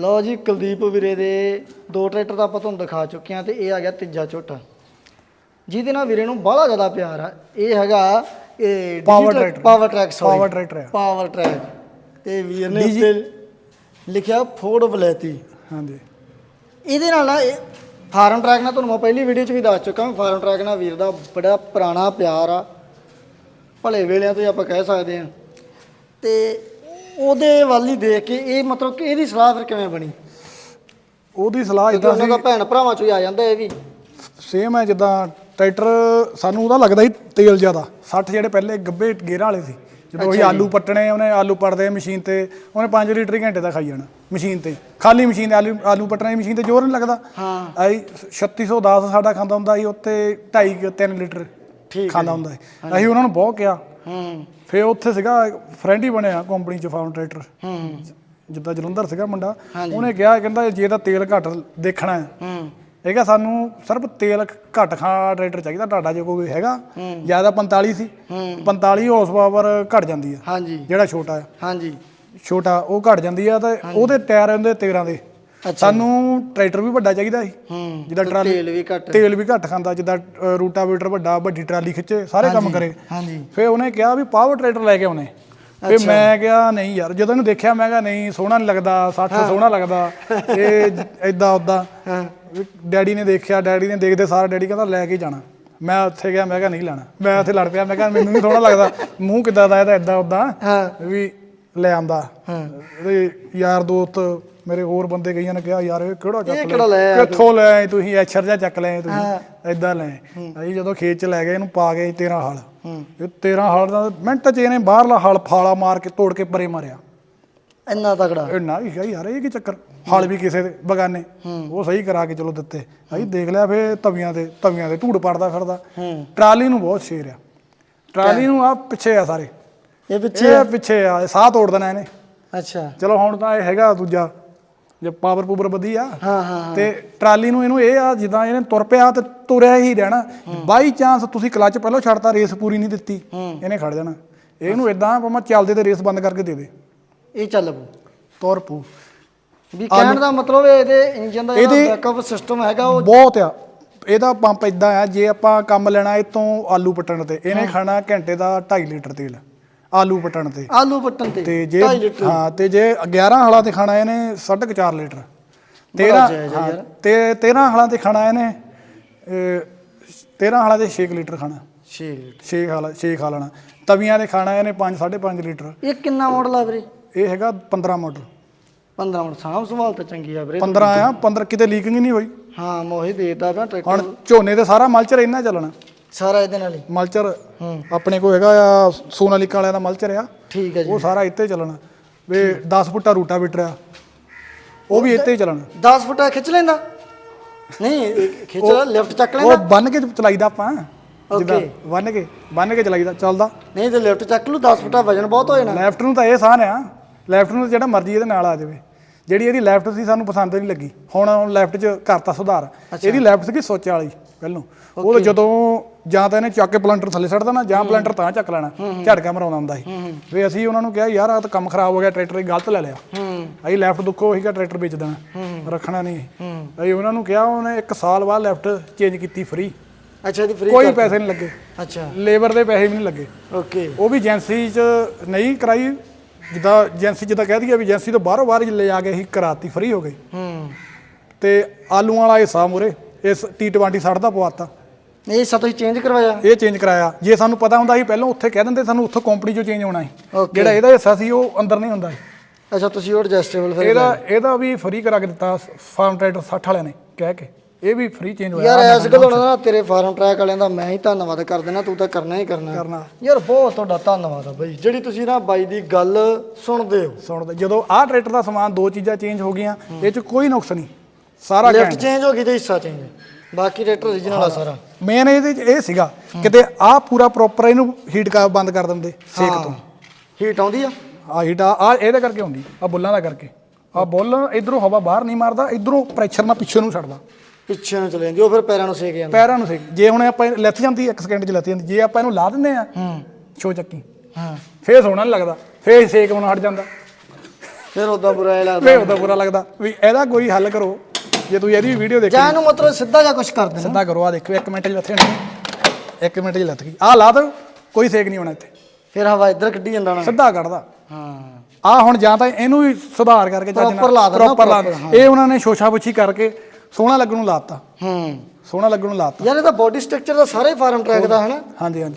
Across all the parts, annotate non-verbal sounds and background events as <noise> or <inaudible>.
ਲਓ ਜੀ ਕੁਲਦੀਪ ਵੀਰੇ ਦੇ ਦੋ ਟਰੈਕਟਰ ਤਾਂ ਆਪਾਂ ਤੁਹਾਨੂੰ ਦਿਖਾ ਚੁੱਕੇ ਹਾਂ ਤੇ ਇਹ ਆ ਗਿਆ ਤੀਜਾ ਝੋਟਾ। ਜਿਹਦੇ ਨਾਲ ਵੀਰੇ ਨੂੰ ਬੜਾ ਜ਼ਿਆਦਾ ਪਿਆਰ ਆ। ਇਹ ਹੈਗਾ ਇਹ Power tractor। Power track sorry Power tractor ਆ। ਪਾਵਰ ਟਰੈਕ ਤੇ ਵੀਰ ਨੇ ਉੱਤੇ ਲਿਖਿਆ ਫੋਰਡ ਬਲੈਤੀ ਹਾਂਜੀ। ਇਹਦੇ ਨਾਲ ਨਾ ਇਹ ਫਾਰਮ ਟਰੈਕ ਨਾਲ ਤੁਹਾਨੂੰ ਮੈਂ ਪਹਿਲੀ ਵੀਡੀਓ 'ਚ ਵੀ ਦੱਸ ਚੁੱਕਾ ਹਾਂ ਫਾਰਮ ਟਰੈਕ ਨਾਲ ਵੀਰ ਦਾ ਬੜਾ ਪੁਰਾਣਾ ਪਿਆਰ ਆ। ਭਲੇ ਵੇਲਿਆਂ ਤੋਂ ਹੀ ਆਪਾਂ ਕਹਿ ਸਕਦੇ ਹਾਂ। ਤੇ ਉਹਦੇ ਵੱਲ ਹੀ ਦੇਖ ਕੇ ਇਹ ਮਤਲਬ ਕਿ ਇਹਦੀ ਸਲਾਹ ਫਿਰ ਕਿਵੇਂ ਬਣੀ? ਉਹਦੀ ਸਲਾਹ ਕਿਉਂਕਿ ਇਦਾਂ ਉਹਨਾਂ ਸੀ ਦਾ ਭੈਣ ਭਰਾਵਾਂ ਚੋਂ ਹੀ ਆ ਜਾਂਦਾ ਇਹ ਵੀ। ਸੇਮ ਹੈ ਜਿੱਦਾਂ ਟਰੈਕਟਰ ਸਾਨੂੰ ਉਹਦਾ ਲੱਗਦਾ ਸੀ ਤੇਲ ਜ਼ਿਆਦਾ। 60 ਜਿਹੜੇ ਪਹਿਲੇ ਗੱਬੇ ਗੇਰਾਂ ਵਾਲੇ ਸੀ। ਜਦੋਂ ਅਸੀਂ ਆਲੂ ਪੱਟਣੇ ਉਹਨੇ ਆਲੂ ਪੜਦੇ ਮਸ਼ੀਨ ਤੇ ਉਹਨੇ 5 ਲੀਟਰ ਹੀ ਘੰਟੇ ਦਾ ਖਾਈ ਜਾਣਾ ਮਸ਼ੀਨ ਤੇ। ਖਾਲੀ ਮਸ਼ੀਨ ਤੇ ਆਲੂ ਆਲੂ ਪੱਟਣੇ ਮਸ਼ੀਨ ਤੇ ਜ਼ੋਰ ਨਹੀਂ ਲੱਗਦਾ। ਹਾਂ। ਆਈ 3610 ਸਾਡਾ ਖਾਂਦਾ ਹੁੰਦਾ ਸੀ ਉੱਤੇ 2.5 3 ਲੀਟਰ ਠੀਕ ਖਾਂਦਾ ਹੁੰਦਾ ਸੀ। ਅਸੀਂ ਉਹਨਾਂ ਨੂੰ ਬਹੁਤ ਕਿਹਾ। ਹੂੰ ਫੇ ਉੱਥੇ ਸੀਗਾ ਫਰੈਂਡ ਹੀ ਬਣਿਆ ਕੰਪਨੀ ਚ ਫਾਊਂਡ ਟਰੈਕਟਰ ਹੂੰ ਜਿੱਦਾਂ ਜਲੰਧਰ ਸੀਗਾ ਮੁੰਡਾ। ਉਹਨੇ ਕਿਹਾ ਕਹਿੰਦਾ ਜੇ ਇਹਦਾ ਤੇਲ ਘੱਟ ਦੇਖਣਾ ਹੈ। ਹੂੰ। ਇਹ ਕਿਹਾ ਸਾਨੂੰ ਸਿਰਫ ਤੇਲ ਘੱਟ ਖਾ ਟਰੈਕਟਰ ਚਾਹੀਦਾ ਤੁਹਾਡਾ ਜੇ ਕੋਈ ਹੈਗਾ ਜ਼ਿਆਦਾ 45 ਸੀ। ਹੂੰ। 45 ਹਾਰਸ ਪਾਵਰ ਘਟ ਜਾਂਦੀ ਆ ਹਾਂਜੀ। ਜਿਹੜਾ ਛੋਟਾ ਹੈ। ਹਾਂਜੀ। ਛੋਟਾ ਉਹ ਘਟ ਜਾਂਦੀ ਆ ਤਾਂ ਉਹਦੇ ਟਾਇਰ ਹੁੰਦੇ 13 ਦੇ। ਸਾਨੂੰ ਟਰੈਕਟਰ ਵੀ ਵੱਡਾ ਚਾਹੀਦਾ ਸੀ। ਹੂੰ ਜਿੱਦਾਂ ਟਰਾਲੀ ਤੇਲ ਵੀ ਘੱਟ। ਤੇਲ ਵੀ ਘੱਟ ਖਾਂਦਾ ਜਿੱਦਾਂ ਰੂਟਾਵੇਟਰ ਵੱਡਾ ਵੱਡੀ ਟਰਾਲੀ ਖਿੱਚੇ ਸਾਰੇ ਕੰਮ ਕਰੇ। ਹਾਂਜੀ। ਫੇ ਉਹਨੇ ਕਿਹਾ ਵੀ ਪਾਵਰ ਟਰੈਕਟਰ ਲੈ ਕੇ ਆਉਣੇ। ਫੇ ਮੈਂ ਕਿਹਾ ਨਹੀਂ ਯਾਰ। ਜਦੋਂ ਇਹਨੂੰ ਦੇਖਿਆ ਮੈਂ ਕਿਹਾ ਨਹੀਂ ਸੋਹਣਾ ਨਹੀਂ ਲੱਗਦਾ 60 ਸੋਹਣਾ ਲੱਗਦਾ ਇਹ <laughs> ਐਦਾਂ ਉਦਾਂ ਹਾਂ। ਡੈਡੀ ਨੇ ਦੇਖਿਆ ਡੈਡੀ ਨੇ ਦੇਖਦੇ ਸਾਰਾ ਡੈਡੀ ਕਹਿੰਦਾ ਲੈ ਕੇ ਜਾਣਾ। ਮੈਂ ਉੱਥੇ ਗਿਆ ਮੈਂ ਕਿਹਾ ਨਹੀਂ ਲੈਣਾ। ਮੈਂ ਉੱਥੇ ਲੜ ਪਿਆ ਮੈਂ ਕਿਹਾ ਮੈਨੂੰ ਨਹੀਂ ਸੋਹਣਾ ਲੱਗਦਾ। ਮੂੰਹ ਕਿੱਦਾਂ ਦਾ ਇਹਦਾ ਐਦਾਂ ਉਦਾਂ ਹਾਂ। ਵੀ ਲੈ ਆਂਦਾ। ਹਾਂ। ਯਾਰ ਦੋਸਤ ਮੇਰੇ ਹੋਰ ਬੰਦੇ ਕਈਆਂ ਨੇ ਕਿਹਾ ਯਾਰ ਇਹ ਕਿਹੜਾ ਚੱਕ ਇਹ ਕਿਹੜਾ ਲੈ ਆਇਆ ਕਿੱਥੋਂ ਲੈ ਆਏ ਤੁਸੀਂ? ਐਚਰ ਜਾਂ ਚੱਕ ਲੈ ਆਏ ਤੁਸੀਂ? ਐਦਾਂ ਲੈ। ਅਸੀਂ ਜਦੋਂ ਖੇਤ ਚ ਲੈ ਗਏ ਇਹਨੂੰ ਪਾ ਗਏ 13 ਹਲ। ਇਹ 13 ਹਲ ਦਾ ਮਿੰਟ ਚ ਇਹਨੇ ਬਾਹਰਲਾ ਹਲ ਫਾਲਾ ਮਾਰ ਕੇ ਤੋੜ ਕੇ ਪਰੇ ਮਾਰਿਆ। ਇੰਨਾ ਤਗੜਾ ਇਹ ਨਾ ਵੀ ਕਿਹਾ ਯਾਰ ਇਹ ਕੀ ਚੱਕਰ? ਹਲ ਵੀ ਕਿਸੇ ਦੇ ਬਗਾਨੇ। ਉਹ ਸਹੀ ਕਰਾ ਕੇ ਚਲੋ ਦਿੱਤੇ। ਅਸੀਂ ਦੇਖ ਲਿਆ ਫੇ ਤਵੀਆਂ ਤੇ ਤਵੀਆਂ ਤੇ ਧੂੜ ਪੜਦਾ ਫਿਰਦਾ। ਹੂੰ। ਟਰਾਲੀ ਨੂੰ ਬਹੁਤ ਸ਼ੇਰ ਆ। ਟਰਾਲੀ ਨੂੰ ਆ ਪਿੱਛੇ ਆ ਸਾਰੇ। ਇਹ ਪਿੱਛੇ ਇਹ ਪਿੱਛੇ ਆ ਸਾਹ ਤੋੜ ਦੇਣਾ ਇਹਨੇ। ਅੱਛਾ। ਚਲੋ ਹੁਣ ਤਾਂ ਇਹ ਹੈਗਾ ਦੂਜਾ। ਜੇ ਪਾਵਰ ਪੂਵਰ ਵਧੀਆ ਹਾਂ ਹਾਂ ਤੇ ਟਰਾਲੀ ਨੂੰ ਇਹਨੂੰ ਇਹ ਆ ਜਿੱਦਾਂ ਇਹਨੇ ਤੁਰ ਪਿਆ ਤੇ ਤੁਰਿਆ ਹੀ ਰਹਿਣਾ। ਬਾਈ ਚਾਂਸ ਤੁਸੀਂ ਕਲੱਚ ਪਹਿਲਾਂ ਛੱਡਤਾ ਰੇਸ ਪੂਰੀ ਨਹੀਂ ਦਿੱਤੀ। ਇਹਨੇ ਖੜ ਜਾਣਾ। ਇਹਨੂੰ ਇਦਾਂ ਭਾਵੇਂ ਚੱਲਦੇ ਤੇ ਰੇਸ ਬੰਦ ਕਰਕੇ ਦੇ ਦੇ। ਇਹ ਚੱਲ ਪੂ ਤੁਰ ਪੂ ਵੀ ਕਹਿਣ ਦਾ ਮਤਲਬ ਇਹਦੇ ਇੰਜਨ ਦਾ ਜਿਹੜਾ ਬੈਕਅਪ ਸਿਸਟਮ ਹੈਗਾ ਉਹ ਬਹੁਤ ਆ। ਇਹਦਾ ਪੰਪ ਇਦਾਂ ਆ ਜੇ ਆਪਾਂ ਕੰਮ ਲੈਣਾ ਇਹ ਤੋਂ ਆਲੂ ਪੱਟਣ ਤੇ ਇਹਨੇ ਖਾਣਾ ਘੰਟੇ ਦਾ 2.5 ਲੀਟਰ ਤੇਲ। ਆਲੂ ਪੱਟਣ ਤੇ। ਆਲੂ ਪੱਟਣ ਤੇ ਤੇ ਜੇ 2.5 ਲੀਟਰ। ਹਾਂ ਤੇ ਜੇ 11 ਹਲਾਂ ਤੇ ਖਾਣਾ ਇਹਨੇ 4.5 ਲੀਟਰ। 13 ਜਾਇਜ਼ ਆ ਹਾਂ, ਤੇ 13 ਹਲਾਂ ਤੇ ਖਾਣਾ ਇਹਨੇ 13 ਹਲਾਂ ਦੇ 6 ਲੀਟਰ ਖਾਣਾ। 6 ਲੀਟਰ। 6 ਹਾਲਾ 6 ਖਾ ਲੈਣਾ। ਤਵੀਆਂ ਦੇ ਖਾਣਾ ਇਹਨੇ 5 5.5 ਲੀਟਰ। ਇਹ ਕਿੰਨਾ ਮਾਡਲ ਆ ਵੀਰੇ? ਇਹ ਹੈਗਾ 15 ਮਾਡਲ 15 ਮਿੰਟ ਸਾਂਭ ਸੰਭਾਲ ਤਾਂ ਚੰਗੀ ਆ ਵੀਰੇ। 15 ਆ 15 ਕਿਤੇ ਲੀਕਿੰਗ ਨਹੀਂ ਹੋਈ। ਹਾਂ ਮੋਹੀ ਦੇਦਾ ਟਰੈਕਟਰ ਹੁਣ ਝੋਨੇ ਤੇ ਸਾਰਾ ਮਲਚਰ ਇੰਨਾ ਚੱਲਣਾ। ਸਾਰਾ ਇਹਦੇ ਨਾਲ ਹੀ? ਮਲਚਰ ਆਪਣੇ ਕੋਲ ਹੈਗਾ ਆ ਸੋਨਾਲੀਕਾ ਵਾਲਿਆਂ ਦਾ ਮਲਚਰ ਆ। ਠੀਕ ਹੈ ਜੀ। ਉਹ ਸਾਰਾ ਇੱਥੇ ਚੱਲਣਾ। ਵੇ 10 ਫੁੱਟਾ ਰੂਟਾ ਬਿਟਰ ਆ ਉਹ ਵੀ ਇੱਥੇ ਹੀ ਚੱਲਣਾ। 10 ਫੁੱਟਾ ਖਿੱਚ ਲੈਂਦਾ? ਨਹੀਂ ਇਹ ਖਿੱਚ ਲਿਫਟ ਚੱਕ ਉਹ ਲੈਂਦਾ ਬੰਨ ਕੇ ਚਲਾਈਦਾ ਆਪਾਂ। ਜਿੱਦਾਂ ਬੰਨ ਕੇ ਬੰਨ ਕੇ ਚਲਾਈਦਾ ਚੱਲਦਾ। ਨਹੀਂ ਤੇ ਲਿਫਟ ਚੱਕ ਲੂ 10 ਫੁੱਟਾ ਵਜਨ ਬਹੁਤ ਹੋ ਜਾਣਾ। ਲੈਫਟ ਨੂੰ ਤਾਂ ਇਹ ਸਾਨ ਆ। ਲੈਫਟ ਨੂੰ ਜਿਹੜਾ ਮਰਜ਼ੀ ਇਹਦੇ ਨਾਲ ਆ ਜਾਵੇ। ਜਿਹੜੀ ਇਹਦੀ ਲੈਫਟ ਸੀ ਸਾਨੂੰ ਪਸੰਦ ਨਹੀਂ ਲੱਗੀ। ਹੁਣ ਲੈਫਟ 'ਚ ਕਰਤਾ ਸੁਧਾਰ। ਇਹਦੀ ਲੈਫਟ ਸੀਗੀ ਸੋਚ ਵਾਲੀ ਪਹਿਲੋਂ। ਉਹ ਜਦੋਂ ਜਾਂ ਤਾਂ ਇਹਨੇ ਚੱਕ ਕੇ ਪਲੰਟਰ ਥੱਲੇ ਸੱਟ ਦੇਣਾ ਜਾਂ ਪਲੰਟਰ ਤਾਂ ਚੱਕ ਲੈਣਾ ਝਟਕਾ ਮਰਾਉਂਦਾ ਹੁੰਦਾ ਸੀ। ਵੀ ਅਸੀਂ ਉਹਨਾਂ ਨੂੰ ਕਿਹਾ ਯਾਰ ਆ ਤਾਂ ਕੰਮ ਖਰਾਬ ਹੋ ਗਿਆ ਟਰੈਕਟਰ ਹੀ ਗਲਤ ਲੈ ਲਿਆ। ਅਸੀਂ ਲੈਫਟ ਦੁੱਖੋ ਉਹੀ ਕਾ ਟਰੈਕਟਰ ਵੇਚ ਦੇਣਾ ਰੱਖਣਾ ਨਹੀਂ। ਅਸੀਂ ਉਹਨਾਂ ਨੂੰ ਕਿਹਾ ਉਹਨੇ ਇੱਕ ਸਾਲ ਬਾਅਦ ਲੈਫਟ ਚੇਂਜ ਕੀਤੀ ਫ੍ਰੀ ਅੱਛਾ ਇਹਦੀ ਫ੍ਰੀ ਕੋਈ ਪੈਸੇ ਨਹੀਂ ਲੱਗੇ। ਅੱਛਾ। ਲੇਬਰ ਦੇ ਪੈਸੇ ਵੀ ਨਹੀਂ ਲੱਗੇ। ਓਕੇ। ਉਹ ਵੀ ਏਜੰਸੀ 'ਚ ਨਹੀਂ ਕਰਾਈ। ਜਿੱਦਾਂ ਏਜੰਸੀ ਜਿੱਦਾਂ ਕਹਿ ਦਈਏ ਵੀ ਏਜੰਸੀ ਤੋਂ ਬਾਹਰੋਂ ਬਾਹਰ ਲੈ ਜਾ ਕੇ ਅਸੀਂ ਕਰਾਤੀ ਫ੍ਰੀ ਹੋ ਗਈ। ਹੂੰ। ਤੇ ਆਲੂਆਂ ਵਾਲਾ ਹਿੱਸਾ ਮੂਰੇ ਇਸ T20 60 ਦਾ ਪਵਾਤਾ ਇਹ ਸਭ ਤੁਸੀਂ ਚੇਂਜ ਕਰਵਾਇਆ। ਇਹ ਚੇਂਜ ਕਰਾਇਆ। ਜੇ ਸਾਨੂੰ ਪਤਾ ਹੁੰਦਾ ਸੀ ਪਹਿਲਾਂ ਉੱਥੇ ਕਹਿ ਦਿੰਦੇ ਸਾਨੂੰ ਉੱਥੋਂ ਕੰਪਨੀ 'ਚੋਂ ਚੇਂਜ ਹੋਣਾ ਸੀ। Okay. ਜਿਹੜਾ ਇਹਦਾ ਹਿੱਸਾ ਸੀ ਉਹ ਅੰਦਰ ਨਹੀਂ ਹੁੰਦਾ ਸੀ। ਅੱਛਾ ਤੁਸੀਂ ਉਹ ਐਡਜਸਟੇਬਲ ਫਿਰ ਇਹਦਾ ਇਹਦਾ ਵੀ ਫ੍ਰੀ ਕਰਾ ਕੇ ਦਿੱਤਾ ਫਾਰਮ ਟਰੈਕਟਰ 60 ਵਾਲਿਆਂ ਨੇ ਕਹਿ ਕੇ। ਇਹ ਵੀ ਫ੍ਰੀ ਚੇਂਜ ਹੋਇਆ। ਯਾਰ ਐਸ ਗੱਲ ਨਾ ਤੇਰੇ ਫਾਰਮ ਟਰੈਕ ਵਾਲਿਆਂ ਦਾ ਮੈਂ ਹੀ ਧੰਨਵਾਦ ਕਰ ਦੇਣਾ ਤੂੰ ਤਾਂ ਕਰਨਾ ਹੀ ਕਰਨਾ। ਕਰਨਾ। ਯਾਰ ਬਹੁਤ ਤੁਹਾਡਾ ਧੰਨਵਾਦ ਆ ਬਾਈ। ਜਿਹੜੀ ਤੁਸੀਂ ਨਾ ਬਾਈ ਦੀ ਗੱਲ ਸੁਣਦੇ ਹੋ। ਸੁਣਦੇ। ਜਦੋਂ ਆਹ ਟਰੈਕਟਰ ਦਾ ਸਮਾਨ ਦੋ ਚੀਜ਼ਾਂ ਚੇਂਜ ਹੋ ਗਈਆਂ ਇਹ 'ਚ ਕੋਈ ਨੁਕਸ ਨਹੀਂ। ਸਾਰਾ ਲਿਫਟ ਚੇਂਜ ਹੋ ਗਈ ਤੇ ਹਿੱਸਾ ਚੇਂਜ ਬਾਕੀ ਟਰੈਕਟਰ origignal ਆ ਸਾਰਾ। ਮੇਨ ਇਹਦੇ 'ਚ ਇਹ ਸੀਗਾ ਕਿਤੇ ਆਹ ਪੂਰਾ ਪ੍ਰੋਪਰ ਇਹਨੂੰ ਹੀਟ ਕਾ ਬੰਦ ਕਰ ਦਿੰਦੇ ਸੇਕ ਤੋਂ। ਹੀਟ ਆਉਂਦੀ ਆ? ਆ ਹੀਟ ਆ ਆਹ ਇਹਦੇ ਕਰਕੇ ਹੁੰਦੀ ਆ ਬੁੱਲਾਂ ਦਾ ਕਰਕੇ। ਆ ਬੁੱਲ ਇਧਰੋਂ ਹਵਾ ਬਾਹਰ ਨਹੀਂ ਮਾਰਦਾ ਇਧਰੋਂ ਪ੍ਰੈਸ਼ਰ ਨਾਲ ਪਿੱਛੇ ਨੂੰ ਛੱਡਦਾ। ਪਿੱਛੇ ਨੂੰ ਚਲੇ ਜਾਂਦੀ ਉਹ ਫਿਰ ਪੈਰਾਂ ਨੂੰ ਸੇਕ ਜਾਂਦਾ। ਪੈਰਾਂ ਨੂੰ ਸੇਕ ਜੇ ਹੁਣ ਆਪਾਂ ਲੱਥ ਜਾਂਦੀ ਇੱਕ ਸਕਿੰਟ 'ਚ ਲੱਥ ਜਾਂਦੀ ਜੇ ਆਪਾਂ ਇਹਨੂੰ ਲਾ ਦਿੰਦੇ ਆ ਹੂੰ। ਛੋ ਚੱਕੀ। ਹਾਂ। ਫੇਰ ਸੋਹਣਾ ਨਹੀਂ ਲੱਗਦਾ ਫੇਰ ਸੇਕ ਆਉਣਾ ਹਟ ਜਾਂਦਾ। ਫਿਰ ਉਦਾਂ ਬੁਰਾ ਲੱਗਦਾ। ਵੇ ਉਹਦਾ ਬੁਰਾ ਲੱਗਦਾ ਵੀ ਇਹਦਾ ਕੋਈ ਹੱਲ ਕਰੋ। ਜੇ ਤੁਸੀਂ ਇਹਦੀ ਵੀਡੀਓ ਦੇਖੀ। ਜਾਂ ਇਹਨੂੰ ਮਤਲਬ ਸਿੱਧਾ ਜਾਂ ਕੁਝ ਕਰ ਦੇਣਾ। ਸਿੱਧਾ ਕਰੋ ਆ ਦੇਖੋ 1 ਮਿੰਟ 'ਚ ਲੱਥੇ ਨਹੀਂ। 1 ਮਿੰਟ 'ਚ ਲੱਥ ਗਈ। ਆ ਲਾ ਦੋ ਕੋਈ ਸੇਕ ਨਹੀਂ ਹੋਣਾ ਇੱਥੇ। ਫਿਰ ਹਵਾ ਇੱਧਰ ਕੱਢੀ ਜਾਂਦਾ ਨਾ ਸਿੱਧਾ ਕੱਢਦਾ। ਹਾਂ। ਆ ਹੁਣ ਜਾਂ ਤਾਂ ਇਹਨੂੰ ਵੀ ਸੁਧਾਰ ਕਰਕੇ Proper ਲਾ ਦੇਣਾ, proper ਲਾ ਇਹ ਉਹਨਾਂ ਨੇ ਸ਼ੋਸ਼ਾ ਪੁੱਛੀ ਕਰਕੇ ਸੋਹਣਾ ਲੱਗਣ ਨੂੰ ਲਾਤਾ। ਹੂੰ। ਸੋਹਣਾ ਲੱਗਣ ਨੂੰ ਲਾਤਾ। ਯਾਰ ਇਹਦਾ ਬੋਡੀ ਸਟਰਕਚਰ ਦਾ ਸਾਰਾ ਫਾਰਮ ਟਰੈਕ ਦਾ ਹਨਾ? ਹਾਂਜੀ ਹਾਂਜੀ।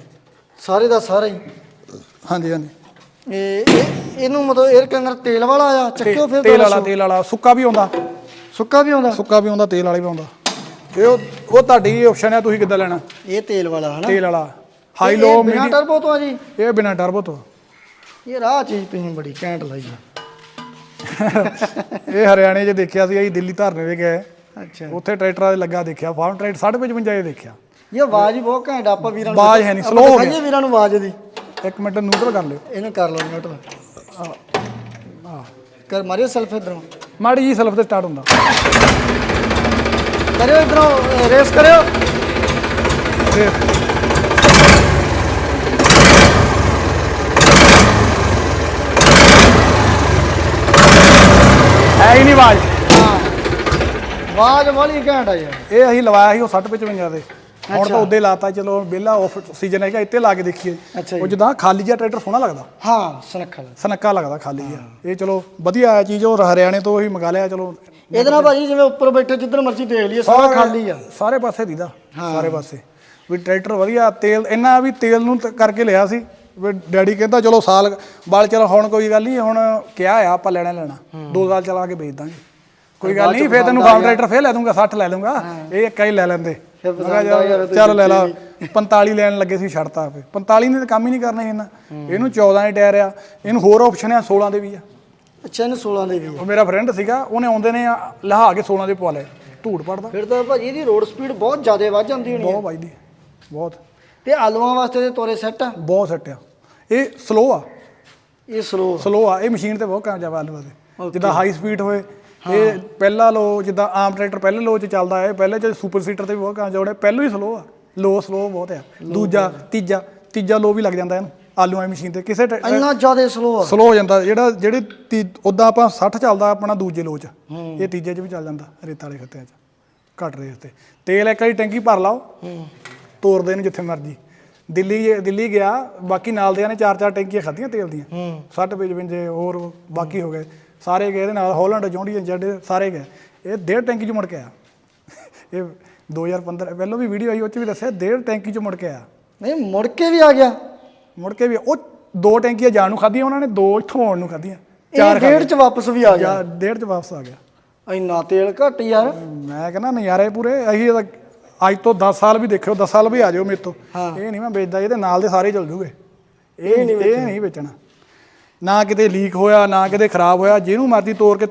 ਸਾਰੇ ਦਾ ਸਾਰਾ। ਹੀ ਹਾਂਜੀ ਹਾਂਜੀ। ਇਹ ਇਹ- ਇਹਨੂੰ ਮਤਲਬ 에ਅਰ ਕਲਰ ਤੇਲ ਵਾਲਾ ਆ ਚੱਕਿਓ ਫਿਰ ਤੇਲ ਵਾਲਾ ਤੇਲ ਵਾਲਾ ਸੁੱਕਾ ਵੀ ਆਉਂਦਾ। ਸੁੱਕਾ ਵੀ ਆਉਂਦਾ? ਸੁੱਕਾ ਵੀ ਆਉਂਦਾ ਤੇਲ ਵਾਲਾ ਵੀ ਆਉਂਦਾ। ਇਹ ਉਹ ਉਹ ਤੁਹਾਡੀ ਆਪਸ਼ਨ ਹੈ ਤੁਸੀਂ ਕਿੱਦਾਂ ਲੈਣਾ? ਇਹ ਤੇਲ ਵਾਲਾ ਹਨਾ? ਤੇਲ ਵਾਲਾ। ਹਾਈ ਲੋ ਬਿਨਾਂ ਟਰਬੋ ਤੋਂ ਆ ਜੀ? ਇਹ ਬਿਨਾ ਟਰਬੋ ਤੋਂ। ਇਹ ਰਾਹ ਚੀਜ਼ ਤੁਸੀਂ ਬੜੀ ਘੈਂਟ ਲਾਈ ਆ। ਇਹ ਹਰਿਆਣੇ 'ਚ ਦੇਖਿਆ ਸੀ ਅਸੀਂ ਦਿੱਲੀ ਧਰਨੇ ਤੇ ਗਏ। ਅੱਛਾ। ਉੱਥੇ ਟਰੈਕਟਰਾਂ ਦੇ ਲੱਗਾ ਦੇਖਿਆ ਫਾਰਮ ਟਰੈਕਟ 55 ਇਹ ਦੇਖਿਆ। ਇਹ ਆਵਾਜ਼ ਹੀ ਬਹੁਤ ਘੈਂਟ ਆ, ਆਪਾਂ ਵੀਰਾਂ ਨੂੰ ਆਵਾਜ਼ ਹੈ ਨਹੀਂ, ਆਪਾਂ slow ਹੋ ਦਿਖਾਈਏ ਵੀਰਾਂ ਨੂੰ ਆਵਾਜ਼ ਦੀ ਇੱਕ ਮਿੰਟ ਨਿਊਟਰਲ ਕਰ ਲਿਓ। ਇਹਨੂੰ ਕਰ ਲਓ ਨਿਊਟਰਲ ਕਰ ਮਾਰਿਓ ਸੈਲਫ ਇਧਰੋਂ। ਮਾੜੀ ਜੀ ਸਲਫ ਤੇ ਸਟਾਰਟ ਹੁੰਦਾ। ਕਰਿਓ ਇਧਰੋਂ ਰੇਸ ਕਰਿਓ। ਤੇ ਹੈ ਹੀ ਨਹੀਂ ਆਵਾਜ਼। ਆਵਾਜ਼ ਵਾਲੀ ਘੈਂਟ ਆ ਯਾਰ। ਇਹ ਅਸੀਂ ਲਵਾਇਆ ਸੀ ਉਹ 60 55 ਦੇ। ਹੁਣ ਤਾਂ ਉੱਦੇ ਲਾਤਾ ਚਲੋ ਵਿਹਲਾ ਆਫ ਸੀਜ਼ਨ ਹੈਗਾ ਇੱਥੇ ਲਾ ਕੇ ਦੇਖੀਏ। ਅੱਛਾ ਉਹ ਜਿੱਦਾਂ ਖਾਲੀ ਜਿਹਾ ਟਰੈਕਟਰ ਸੋਹਣਾ ਲੱਗਦਾ। ਹਾਂ ਸੁਨੱਖਾ ਲੱਗ ਸਨੱਕਾ ਲੱਗਦਾ ਖਾਲੀ ਜਿਹਾ। ਇਹ ਚਲੋ ਵਧੀਆ ਹੈ ਚੀਜ਼ ਉਹ ਹਰਿਆਣੇ ਤੋਂ ਹੀ ਮੰਗਾ ਲਿਆ ਚਲੋ। ਇਹਦੇ ਨਾਲ ਭਾਜੀ ਜਿਵੇਂ ਉੱਪਰ ਬੈਠੇ ਜਿੱਧਰ ਮਰਜ਼ੀ ਦੇਖ ਲਈਏ ਸਾਰਾ ਖਾਲੀ ਆ। ਸਾਰੇ ਪਾਸੇ ਦੀਦਾ ਸਾਰੇ ਪਾਸੇ। ਵੀ ਟਰੈਕਟਰ ਵਧੀਆ ਤੇਲ ਇੰਨਾ ਵੀ ਤੇਲ ਨੂੰ ਤ- ਕਰਕੇ ਲਿਆ ਸੀ। ਵੀ ਡੈਡੀ ਕਹਿੰਦਾ ਚਲੋ ਸਾਲ ਬਾਲ ਚਲੋ ਹੁਣ ਕੋਈ ਗੱਲ ਨਹੀਂ ਹੁਣ ਕਿਹਾ ਆ ਆਪਾਂ ਲੈਣਾ ਹੀ ਲੈਣਾ। ਦੋ ਸਾਲ ਚਲਾ ਕੇ ਵੇਚ ਦਾਂਗੇ। ਕੋਈ ਗੱਲ ਨਹੀਂ ਫੇਰ ਤੈਨੂੰ ਫਾਰਮ ਟਰੈਕਟਰ ਫੇਰ ਲੈ ਦੂੰਗਾ 60 ਲੈ ਲੂੰਗਾ ਇਹ ਇੱਕ ਹੀ ਲੈ ਲੈਂਦੇ। ਫਿਰ ਪਸੰਦ ਆ ਚੱਲ- ਲੈ ਲਾ 45 ਲੈਣ ਲੱਗੇ ਸੀ ਛੱਡਤਾ ਫੇ 45 ਨੇ ਤਾਂ ਕੰਮ ਹੀ ਨਹੀਂ ਕਰਨਾ ਇਹਨਾਂ। ਇਹਨੂੰ 14 ਦੇ ਟਾਇਰ ਆ ਇਹਨੂੰ ਹੋਰ ਆਪਸ਼ਨ ਆ 16 ਦੇ ਵੀ ਆ। ਅੱਛਾ ਇਹਨੂੰ 16 ਦੇ ਵੀ ਆ। ਉਹ ਮੇਰਾ ਫਰੈਂਡ ਸੀਗਾ ਉਹਨੇ ਆਉਂਦੇ ਨੇ ਲਹਾ ਕੇ 16 ਦੇ ਪਵਾ ਲਏ। ਧੂੜ ਪੜਦਾ ਫਿਰ ਤਾਂ ਭਾਜੀ ਇਹਦੀ ਰੋਡ ਸਪੀਡ ਬਹੁਤ ਜ਼ਿਆਦਾ ਵੱਧ ਜਾਂਦੀ ਹੋਣੀ। ਬਹੁਤ ਵੱਜਦੀ ਬਹੁਤ। ਤੇ ਆਲੂਆਂ ਵਾਸਤੇ ਤੇ ਤੋਰੇ ਸੈੱਟ ਆ? ਬਹੁਤ ਸੈੱਟ ਆ। ਇਹ ਸਲੋ ਆ। ਇਹ ਸਲੋ ਸਲੋ ਆ ਇਹ ਮਸ਼ੀਨ ਤੇ ਬਹੁਤ ਕਾਮਯਾਬ ਆਲੂਆਂ ਦੇ। ਜਿੱਦਾਂ ਹਾਈ ਸਪੀਡ ਹੋਏ ਇਹ ਪਹਿਲਾ ਲੋ ਜਿੱਦਾਂ ਆਮ ਟਰੈਕਟਰ ਪਹਿਲੇ ਲੋ ਚ ਚੱਲਦਾ ਹੈ ਪਹਿਲੇ ਚ ਸੁਪਰ ਸੀਟਰ ਤੇ ਵੀ ਬਹੁਤ ਕਾਮਯਾਬ ਹੈ ਪਹਿਲੋਂ ਹੀ ਸਲੋ ਆ। ਲੋ ਸਲੋ ਬਹੁਤ ਆ। ਦੂਜਾ ਤੀਜਾ ਤੀਜਾ ਲੋ ਵੀ ਲੱਗ ਜਾਂਦਾ ਇਹਨੂੰ ਆਲੂਆਂ ਦੀ ਮਸ਼ੀਨ ਤੇ। ਕਿਸੇ ਇੰਨਾ ਜ਼ਿਆਦਾ ਸਲੋ ਆ। ਸਲੋ ਹੋ ਜਾਂਦਾ ਜਿਹੜਾ ਜਿਹੜੇ ਉਦਾਂ ਆਪਾਂ 60 ਚੱਲਦਾ ਆਪਣਾ ਦੂਜੇ ਲੋ ਚ ਇਹ ਤੀਜੇ ਚ ਵੀ ਚੱਲ ਜਾਂਦਾ ਰੇਤ ਵਾਲੇ ਖੱਤਿਆਂ ਚ ਘੱਟ ਰੇਸ ਤੇ। ਤੇਲ ਇੱਕ ਵਾਰੀ ਟੈਂਕੀ ਭਰ ਲਾਓ ਤੋਰਦੇ ਨੂੰ ਜਿੱਥੇ ਮਰਜ਼ੀ। ਦਿੱਲੀ ਦਿੱਲੀ ਗਿਆ ਬਾਕੀ ਨਾਲ ਦਿਆਂ ਨੇ ਚਾਰ ਚਾਰ ਟੈਂਕੀਆਂ ਖਾਧੀਆਂ ਤੇਲ ਦੀਆਂ। 60 55 ਹੋਰ ਬਾਕੀ ਹੋ ਗਏ। ਸਾਰੇ ਗਏ ਇਹਦੇ ਨਾਲ ਹਾਲੈਂਡ ਜੌਂਡੀ ਜੱਡ ਸਾਰੇ ਗਏ। ਇਹ ਡੇਢ ਟੈਂਕੀ ਚ ਮੁੜ ਕੇ ਆਇਆ। ਇਹ 2015 ਪਹਿਲਾਂ ਵੀ ਵੀਡੀਓ ਆਈ ਉਹ ਚ ਵੀ ਦੱਸਿਆ ਡੇਢ ਟੈਂਕੀ ਚ ਮੁੜ ਕੇ ਆਇਆ। ਨਹੀਂ ਮੁੜ ਕੇ ਵੀ ਆ ਗਿਆ। ਮੁੜ ਕੇ ਵੀ ਉਹ ਦੋ ਟੈਂਕੀਆਂ ਜਾਣ ਨੂੰ ਖਾਧੀਆਂ ਉਹਨਾਂ ਨੇ ਦੋ ਇੱਥੋਂ ਆਉਣ ਨੂੰ ਖਾਧੀਆਂ। ਇਹ ਡੇਢ ਚ ਵਾਪਸ ਵੀ ਆ ਗਿਆ। ਡੇਢ ਚ ਵਾਪਸ ਆ ਗਿਆ। ਇੰਨਾ ਤੇਲ ਘੱਟ ਯਾਰ ਮੈਂ ਕਹਿੰਦਾ ਨਜ਼ਾਰੇ ਪੂਰੇ ਇਹਦਾ ਅੱਜ ਤੋਂ 10 ਸਾਲ ਵੀ ਦੇਖਿਓ 10 ਸਾਲ ਵੀ ਆ ਜਾਓ ਮੇਰੇ ਤੋਂ। ਇਹ ਨਹੀਂ ਮੈਂ ਵੇਚਦਾ ਇਹਦੇ ਨਾਲ ਦੇ ਸਾਰੇ ਚੱਲ ਜੂਗੇ। ਇਹ ਨਹੀਂ ਇਹ ਨਹੀਂ ਵੇਚਣਾ। ਨਾ ਕਿਤੇ ਲੀਕ ਹੋਇਆ ਨਾ ਕਿਤੇ ਖਰਾਬ ਹੋਇਆ ਜਿਹਨੂੰ ਮਰਜ਼ੀ ਤੋੜ ਕੇ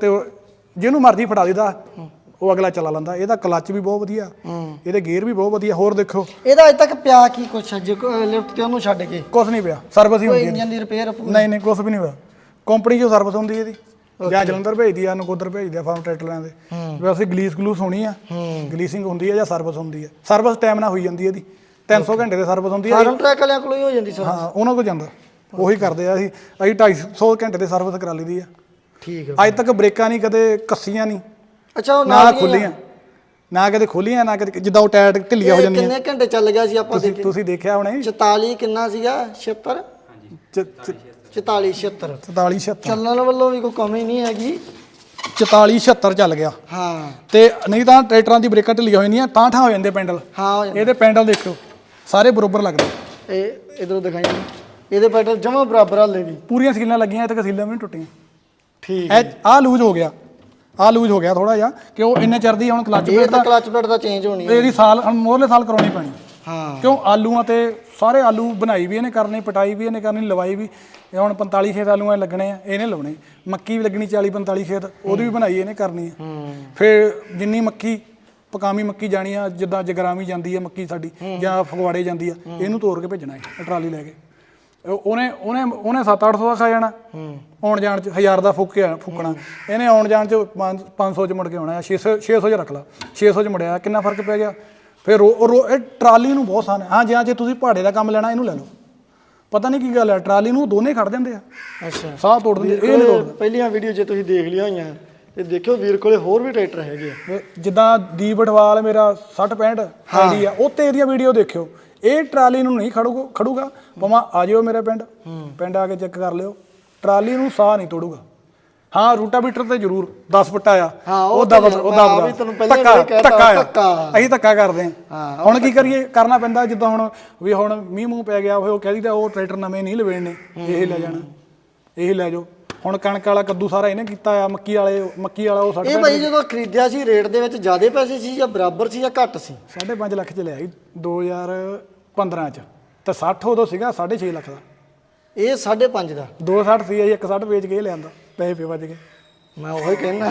ਜਿਹਨੂੰ ਮਰਜ਼ੀ ਫੜਾ ਦਿੱਤਾ ਉਹ ਅਗਲਾ ਚਲਾ ਲੈਂਦਾ। ਇਹਦਾ ਕਲੱਚ ਵੀ ਬਹੁਤ ਵਧੀਆ ਇਹਦੇ ਗੇਅਰ ਵੀ ਬਹੁਤ ਵਧੀਆ। ਹੋਰ ਦੇਖੋ। ਇਹਦਾ ਅਜੇ ਤੱਕ ਪਿਆ ਕੀ ਕੁਛ? ਜੇ ਲਿਫਟ ਤੇ ਉਹਨੂੰ ਛੱਡ ਕੇ? ਕੁਝ ਨਹੀਂ ਪਿਆ। ਸਰਵਿਸ ਹੀ ਕੋਈ ਹੁੰਦੀ ਹੈ ਇੰਜਨ ਦੀ ਰਿਪੇਅਰ ਨਹੀਂ ਨਹੀਂ ਕੁਝ ਵੀ ਨਹੀਂ ਹੋਇਆ। ਕੰਪਨੀ ਚੋਂ ਸਰਵਿਸ ਹੁੰਦੀ ਇਹਦੀ। ਜਾਂ ਜਲੰਧਰ ਭੇਜਦੀ ਆ ਨਕੋਦਰ ਭੇਜਦੀ ਆ ਫਾਰਮ ਟਰੈਕਟਰਾਂ ਦੇ। ਵੈਸੇ ਗਲੀਸ ਗਲੂਸ ਹੋਣੀ ਆ। ਗਲੀਸਿੰਗ ਹੁੰਦੀ ਆ ਜਾਂ ਸਰਵਿਸ ਹੁੰਦੀ ਆ। ਸਰਵਿਸ ਟਾਈਮ ਨਾਲ ਹੋਈ ਜਾਂਦੀ ਇਹਦੀ। 300 ਘੰਟੇ ਦੇ ਸਰਵਿਸ ਹੁੰਦੀ ਆ ਫਾਰਮ ਟਰੈਕ ਵਾਲਿਆਂ ਕੋਲ ਹੀ ਹੋ ਜਾਂਦੀ ਸਰ ਹਾਂ ਉਹਨਾਂ ਕੋਲ ਜਾਂਦਾ। ਉਹੀ ਕਰਦੇ ਆ ਅਸੀਂ। ਅਸੀਂ 250 ਘੰਟੇ ਦੇ ਸਰਵਿਸ ਕਰਾ ਲਈਦੀ ਆ। ਠੀਕ ਹੈ ਅੱਜ ਤੱਕ ਬ੍ਰੇਕਾਂ ਨਹੀਂ ਕਦੇ ਕੱਸੀਆਂ ਨਹੀਂ। ਅੱਛਾ ਉਹ ਨਾ ਆ। ਖੁੱਲੀਆਂ। ਨਾ ਕਦੇ ਖੋਲੀਆਂ ਨਾ ਕਦੇ ਜਿੱਦਾਂ ਉਹ ਟਾਇਰ ਢਿੱਲੀਆਂ ਹੋ ਜਾਂਦੀਆਂ। ਕਿੰਨੇ ਘੰਟੇ ਚੱਲ ਗਿਆ ਸੀ ਆਪਾਂ ਦੇਖੇ? ਤੁਸੀਂ ਦੇਖਿਆ ਹੋਣਾ 44 ਕਿੰਨਾ ਸੀਗਾ? 76 ਚ- ਚ- 44 76 44 76 ਚੱਲਣ ਵੱਲੋਂ ਵੀ ਕੋਈ ਕਮੀ ਨਹੀਂ ਹੈਗੀ। 44 76 ਚੱਲ ਗਿਆ। ਹਾਂ। ਤੇ ਨਹੀਂ ਤਾਂ ਟਰੈਕਟਰਾਂ ਦੀ ਬ੍ਰੇਕਾਂ ਢਿੱਲੀਆਂ ਹੋ ਜਾਂਦੀਆਂ ਤਾਂ ਠਾਂ ਹੋ ਜਾਂਦੇ ਪੈਂਡਲ। ਹਾਂ ਹੋ ਜਾਂਦਾ। ਇਹਦੇ ਪੈਂਡਲ ਦੇਖਿਓ ਸਾਰੇ ਬਰੋਬਰ ਲੱਗਦੇ। ਇਹ ਇਧਰੋਂ ਦਿਖਾਈ। ਇਹਦੇ ਪੈਟਲ ਜਮਾ ਬਰਾਬਰ ਹਾਲੇ ਵੀ। ਪੂਰੀਆਂ ਸੀਲਾਂ ਲੱਗੀਆਂ ਇਹ ਤੱਕ ਸੀਲਾਂ ਵੀ ਨਹੀਂ ਟੁੱਟੀਆਂ। ਠੀਕ ਇਹ ਆ ਲੂਜ਼ ਹੋ ਗਿਆ। ਆ ਲੂਜ਼ ਹੋ ਗਿਆ ਥੋੜਾ ਜਿਹਾ ਕਿ ਉਹ ਇੰਨੇ ਚਿਰ ਦੀ ਹੁਣ ਕਲੱਚ ਇਹ ਤਾਂ ਦਾ ਕਲਚ ਪਲੇਟ ਦਾ ਚੇਂਜ ਹੋਣੀ ਹੈ। ਇਹਦੀ ਸਾਲ ਹੁਣ ਮੋਰਲੇ ਸਾਲ ਕਰਾਉਣੀ ਪੈਣੀ। ਹਾਂ। ਕਿਉਂ ਆਲੂਆਂ ਤੇ ਸਾਰੇ ਆਲੂ ਬਣਾਈ ਵੀ ਇਹਨੇ ਕਰਨੀ ਪਟਾਈ ਵੀ ਇਹਨੇ ਕਰਨੀ ਲਵਾਈ ਵੀ। ਇਹ ਹੁਣ 45 ਖੇਤ ਆਲੂਆਂ ਲੱਗਣੇ ਆ ਇਹਨੇ ਲਾਉਣੇ। ਮੱਕੀ ਵੀ ਲੱਗਣੀ 40 45 ਖੇਤ ਉਹਦੀ ਵੀ ਬਣਾਈ ਇਹਨੇ ਕਰਨੀ ਹੈ। ਫਿਰ ਜਿੰਨੀ ਮੱਕੀ ਪਕਾਮੀ ਮੱਕੀ ਜਾਣੀ ਆ ਜਿੱਦਾਂ ਜਗਰਾਮੀ ਜਾਂਦੀ ਆ ਮੱਕੀ ਸਾਡੀ ਜਾਂ ਫਗਵਾੜੇ ਜਾਂਦੀ ਆ ਇਹਨੂੰ ਤੋੜ ਕੇ ਭੇਜਣਾ ਹੈ ਟਰਾਲੀ ਲੈ ਕੇ। ਉਹਨੇ ਉਹਨੇ ਉਹਨੇ 7-800 ਦਾ ਖਾ ਜਾਣਾ। ਆਉਣ ਜਾਣ ਚ 1000 ਦਾ ਫੁੱਕ ਕੇ ਫੁੱਕਣਾ। ਇਹਨੇ ਆਉਣ ਜਾਣ ਚ 500 ਚ ਮੁੜ ਕੇ ਆਉਣਾ 600 600 ਚ ਰੱਖ ਲਾ। 600 ਚ ਮੁੜਿਆ ਕਿੰਨਾ ਫ਼ਰਕ ਪੈ ਗਿਆ? ਫਿਰ ਇਹ ਟਰਾਲੀ ਨੂੰ ਬਹੁਤ ਸਾਨ ਹਾਂ ਜਾਂ ਜੇ ਤੁਸੀਂ ਪਹਾੜੇ ਦਾ ਕੰਮ ਲੈਣਾ ਇਹਨੂੰ ਲੈ ਲਓ। ਪਤਾ ਨਹੀਂ ਕੀ ਗੱਲ ਹੈ ਟਰਾਲੀ ਨੂੰ ਦੋਨੇ ਖੜ ਜਾਂਦੇ ਆ। ਅੱਛਾ। ਸਾਹ ਤੋੜ ਦਿੰਦੇ ਇਹ ਨਹੀਂ ਤੋੜਦੇ। ਪਹਿਲੀਆਂ ਵੀਡੀਓ ਜੇ ਤੁਸੀਂ ਦੇਖ ਲਿਆ ਹੋਈਆਂ ਤੇ ਦੇਖਿਓ ਵੀਰ ਕੋਲੇ ਹੋਰ ਵੀ ਟਰੈਕਟਰ ਹੈਗੇ ਆ। ਜਿੱਦਾਂ ਦੀਪ ਬਟਵਾਲ ਮੇਰਾ 60 65 ਆਈਡੀ ਆ ਉੱਤੇ ਇਹਦੀਆਂ ਵੀਡੀਓ ਦੇਖਿਓ। ਇਹ ਟਰਾਲੀ ਨੂੰ ਨਹੀਂ ਖੜੂ ਖੜੂਗਾ ਪਮਾ ਆ ਜਿਓ ਮੇਰੇ ਪਿੰਡ। ਪਿੰਡ ਆ ਕੇ ਚੈੱਕ ਕਰ ਲਿਓ। ਟਰਾਲੀ ਨੂੰ ਸਾਹ ਨਹੀਂ ਤੋੜੂਗਾ। ਹਾਂ ਰੂਟਾਵੀਟਰ ਤੇ ਜ਼ਰੂਰ 10 ਫੁੱਟ ਆਇਆ। ਉਹ ਦਾ ਉਹ ਦਾ ਧੱਕਾ ਅਸੀਂ ਧੱਕਾ ਕਰਦੇ ਹਾਂ। ਹੁਣ ਕੀ ਕਰੀਏ? ਕਰਨਾ ਪੈਂਦਾ ਜਿੱਦਾਂ ਹੁਣ ਵੀ ਹੁਣ ਮੀਂਹ ਮੂੰਹ ਪੈ ਗਿਆ ਉਹ ਕਹਿ ਦਿੰਦਾ ਉਹ ਟਰੈਕਟਰ ਨਵੇਂ ਨਹੀਂ ਲਵੇੜਨੇ। ਇਹ ਲੈ ਜਾਣਾ। ਇਹ ਲੈ ਜਾਓ। ਹੁਣ ਕਣਕ ਵਾਲਾ ਕੱਦੂ ਸਾਰਾ ਇਹਨੇ ਕੀਤਾ ਆ ਮੱਕੀ ਵਾਲੇ ਮੱਕੀ ਵਾਲਾ ਉਹ ਸਾਡੇ ਇਹ ਭਾਈ ਜਦੋਂ ਖਰੀਦਿਆ ਸੀ ਰੇਟ ਦੇ ਵਿੱਚ ਜ਼ਿਆਦਾ ਪੈਸੇ ਸੀ ਜਾਂ ਬਰਾਬਰ ਸੀ ਜਾਂ ਘੱਟ ਸੀ? 5.5 ਲੱਖ ਚ ਲਿਆ 2000 15 ਚ। ਤੇ 60 ਉਦੋਂ ਸੀਗਾ 6.5 ਲੱਖ ਦਾ। ਇਹ 5.5 ਦਾ? 260 ਸੀ ਅਸੀਂ 160 ਵੇਚ ਕੇ ਇਹ ਲਿਆਂਦਾ। ਪੈਸੇ ਪੇ ਵੱਜ ਗਏ। ਮੈਂ ਉਹੀ ਕਹਿਣਾ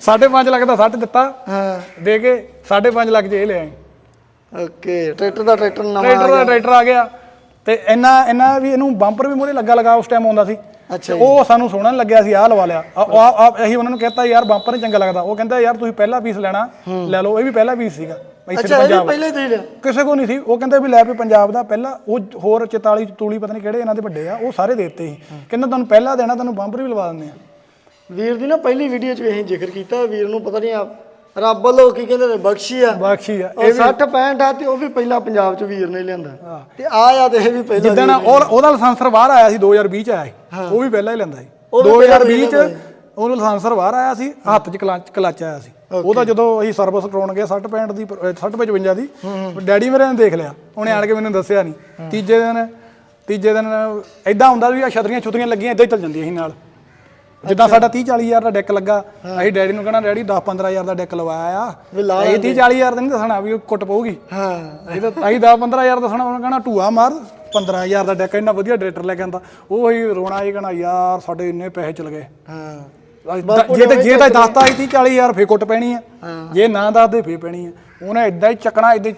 5.5 <laughs> ਲੱਖ ਦਾ 60 ਦਿੱਤਾ। ਹਾਂ। ਦੇ ਕੇ 5.5 ਲੱਖ ਜੇ ਇਹ ਲੈ ਓਕੇ ਟਰੈਕਟਰ ਦਾ ਟਰੈਕਟਰ ਨਵਾਂ ਟਰੈਕਟਰ ਦਾ ਟਰੈਕਟਰ ਆ ਗਿਆ। ਤੇ ਇਹਨਾਂ ਇਹਨਾਂ ਵੀ ਇਹਨੂੰ ਬੰਪਰ ਵੀ ਮੋਰੇ ਲੱਗਾ ਲਗਾ ਉਸ ਟਾਈਮ ਆਉਂਦਾ ਸੀ। ਤੇ ਉਹ ਸਾਨੂੰ ਸੋਹਣਾ ਨੀ ਲੱਗਿਆ ਸੀ ਆਹ ਲਵਾ ਲਿਆ। ਆ- ਆ- ਆ- ਅਸੀਂ ਉਹਨਾਂ ਨੂੰ ਕਹਿਤਾ ਯਾਰ ਬੰਪਰ ਨਹੀਂ ਚੰਗਾ ਲੱਗਦਾ। ਉਹ ਕਹਿੰਦਾ ਯਾਰ ਤੁਸੀਂ ਪਹਿਲਾ ਪੀਸ ਲੈਣਾ ਲੈ ਲਓ ਇਹ ਵੀ ਪਹਿਲਾ ਪੀਸ ਸੀਗਾ ਇੱਥੇ ਅੱਛਾ ਇਹ ਵੀ ਪੰਜਾਬ ਪਹਿਲਾਂ ਹੀ ਤੁਸੀਂ ਲਿਆ। ਕਿਸੇ ਕੋ ਨਹੀਂ ਸੀ। ਉਹ ਕਹਿੰਦੇ ਵੀ ਲੈ ਵੀ ਪੰਜਾਬ ਦਾ ਪਹਿਲਾ ਉਹ ਹੋਰ 44 ਤੂਲੀ ਪਤਾ ਨਹੀਂ ਕਿਹੜੇ ਇਹਨਾਂ ਦੇ ਵੱਡੇ ਆ ਉਹ ਸਾਰੇ ਦੇ ਦਿੱਤੇ ਸੀ। ਕਹਿੰਦਾ ਤੁਹਾਨੂੰ ਪਹਿਲਾ ਦੇਣਾ ਤੁਹਾਨੂੰ ਬੰਪਰ ਵੀ ਲਵਾ ਦਿੰਦੇ ਆ। ਵੀਰ ਦੀ ਨਾ ਪਹਿਲੀ ਵੀਡੀਓ 'ਚ ਵੀ ਅਸੀਂ ਜ਼ਿਕਰ ਕੀਤਾ ਵੀਰ ਨੂੰ ਪਤਾ ਨਹੀਂ ਆ ਰੱਬ ਵੱਲੋਂ ਕੀ ਕਹਿੰਦੇ ਨੇ ਬਖਸ਼ੀ ਆ। ਬਖਸ਼ੀ ਆ। ਉਹ 60 65 ਆ ਤੇ ਉਹ ਵੀ ਪਹਿਲਾਂ ਪੰਜਾਬ 'ਚ ਵੀਰ ਨੇ ਲਿਆਂਦਾ। ਤੇ ਆ ਆ ਤੇ ਇਹ ਵੀ ਪਹਿਲਾਂ ਜਿੱਦਣ ਉਹ ਉਹਦਾ ਲਾਇਸੈਂਸਰ ਬਾਹਰ ਆਇਆ ਸੀ 2020 ਚ ਆਇਆ ਸੀ। ਉਹ ਵੀ ਪਹਿਲਾਂ ਹੀ ਲੈਂਦਾ ਸੀ। ਉਹ ਵੀ ਪਹਿਲਾਂ 2020 ਚ ਉਹਨੂੰ ਲਾਇਸੈਂਸਰ ਬਾਹਰ ਆਇਆ ਸੀ ਹੱਥ 'ਚ ਕਲਚ ਕਲਚ ਆਇਆ ਸੀ। ਉਹਦਾ ਜਦੋਂ ਅਸੀਂ ਸਰਵਿਸ ਕਰਾਉਣ ਗਏ 60 65 ਦੀ 60 55 ਦੀ ਡੈਡੀ ਮੇਰੇ ਨੇ ਦੇਖ ਲਿਆ। ਉਹਨੇ ਆਣ ਕੇ ਮੈਨੂੰ ਦੱਸਿਆ ਨਹੀਂ ਤੀਜੇ ਦਿਨ ਤੀਜੇ ਦਿਨ ਐਦਾਂ ਹੁੰਦਾ ਵੀ ਆ ਛਤਰੀਆਂ ਛੁਤਰੀਆਂ ਲੱਗੀਆਂ ਇਦਾਂ ਹੀ ਚੱਲ ਜਾਂਦੀਆਂ ਸੀ ਨਾਲ। ਜਿੱਦਾਂ ਸਾਡਾ 30 40 ਹਜ਼ਾਰ ਦਾ ਡੈਕ ਲੱਗਾ ਅਸੀਂ ਡੈਡੀ ਨੂੰ ਕਹਣਾ ਡੈਡੀ 10 15 ਹਜ਼ਾਰ ਦਾ ਡੈਕ ਲਵਾਇਆ ਆ। ਇਹ 30 40 ਹਜ਼ਾਰ ਦਾ ਨਹੀਂ ਦੱਸਣਾ ਵੀ ਉਹ ਕੁੱਟ ਪਊਗੀ। ਹਾਂ। ਅਸੀਂ ਤਾਂ ਅਸੀਂ 10 15000 ਦੱਸਣਾ ਉਹਨੇ ਕਹਣਾ ਟੂਆ ਮਾਰ 15000 ਦਾ ਡੈਕ ਇੰਨਾ ਵਧੀਆ ਡਾਇਰੈਕਟਰ ਲੈ ਕੇ ਆਂਦਾ। ਉਹ ਹੀ ਰੋਣਾ ਹੀ ਕਹਣਾ ਯਾਰ ਸਾਡੇ ਇੰਨੇ ਪੈਸੇ ਚਲ ਗਏ। ਹਾਂ। ਅਸੀਂ ਜੇ ਤੇ ਜੇ ਤਾਂ ਦੱਸਤਾ ਸੀ 30 40000 ਫੇ ਕੁੱਟ ਪੈਣੀ ਆ। ਜੇ ਨਾ ਦੱਸਦੇ ਫੇ ਪੈਣੀ ਆ। ਉਹਨੇ ਇਦਾਂ ਹੀ ਚੱਕਣਾ ਇਦਾਂ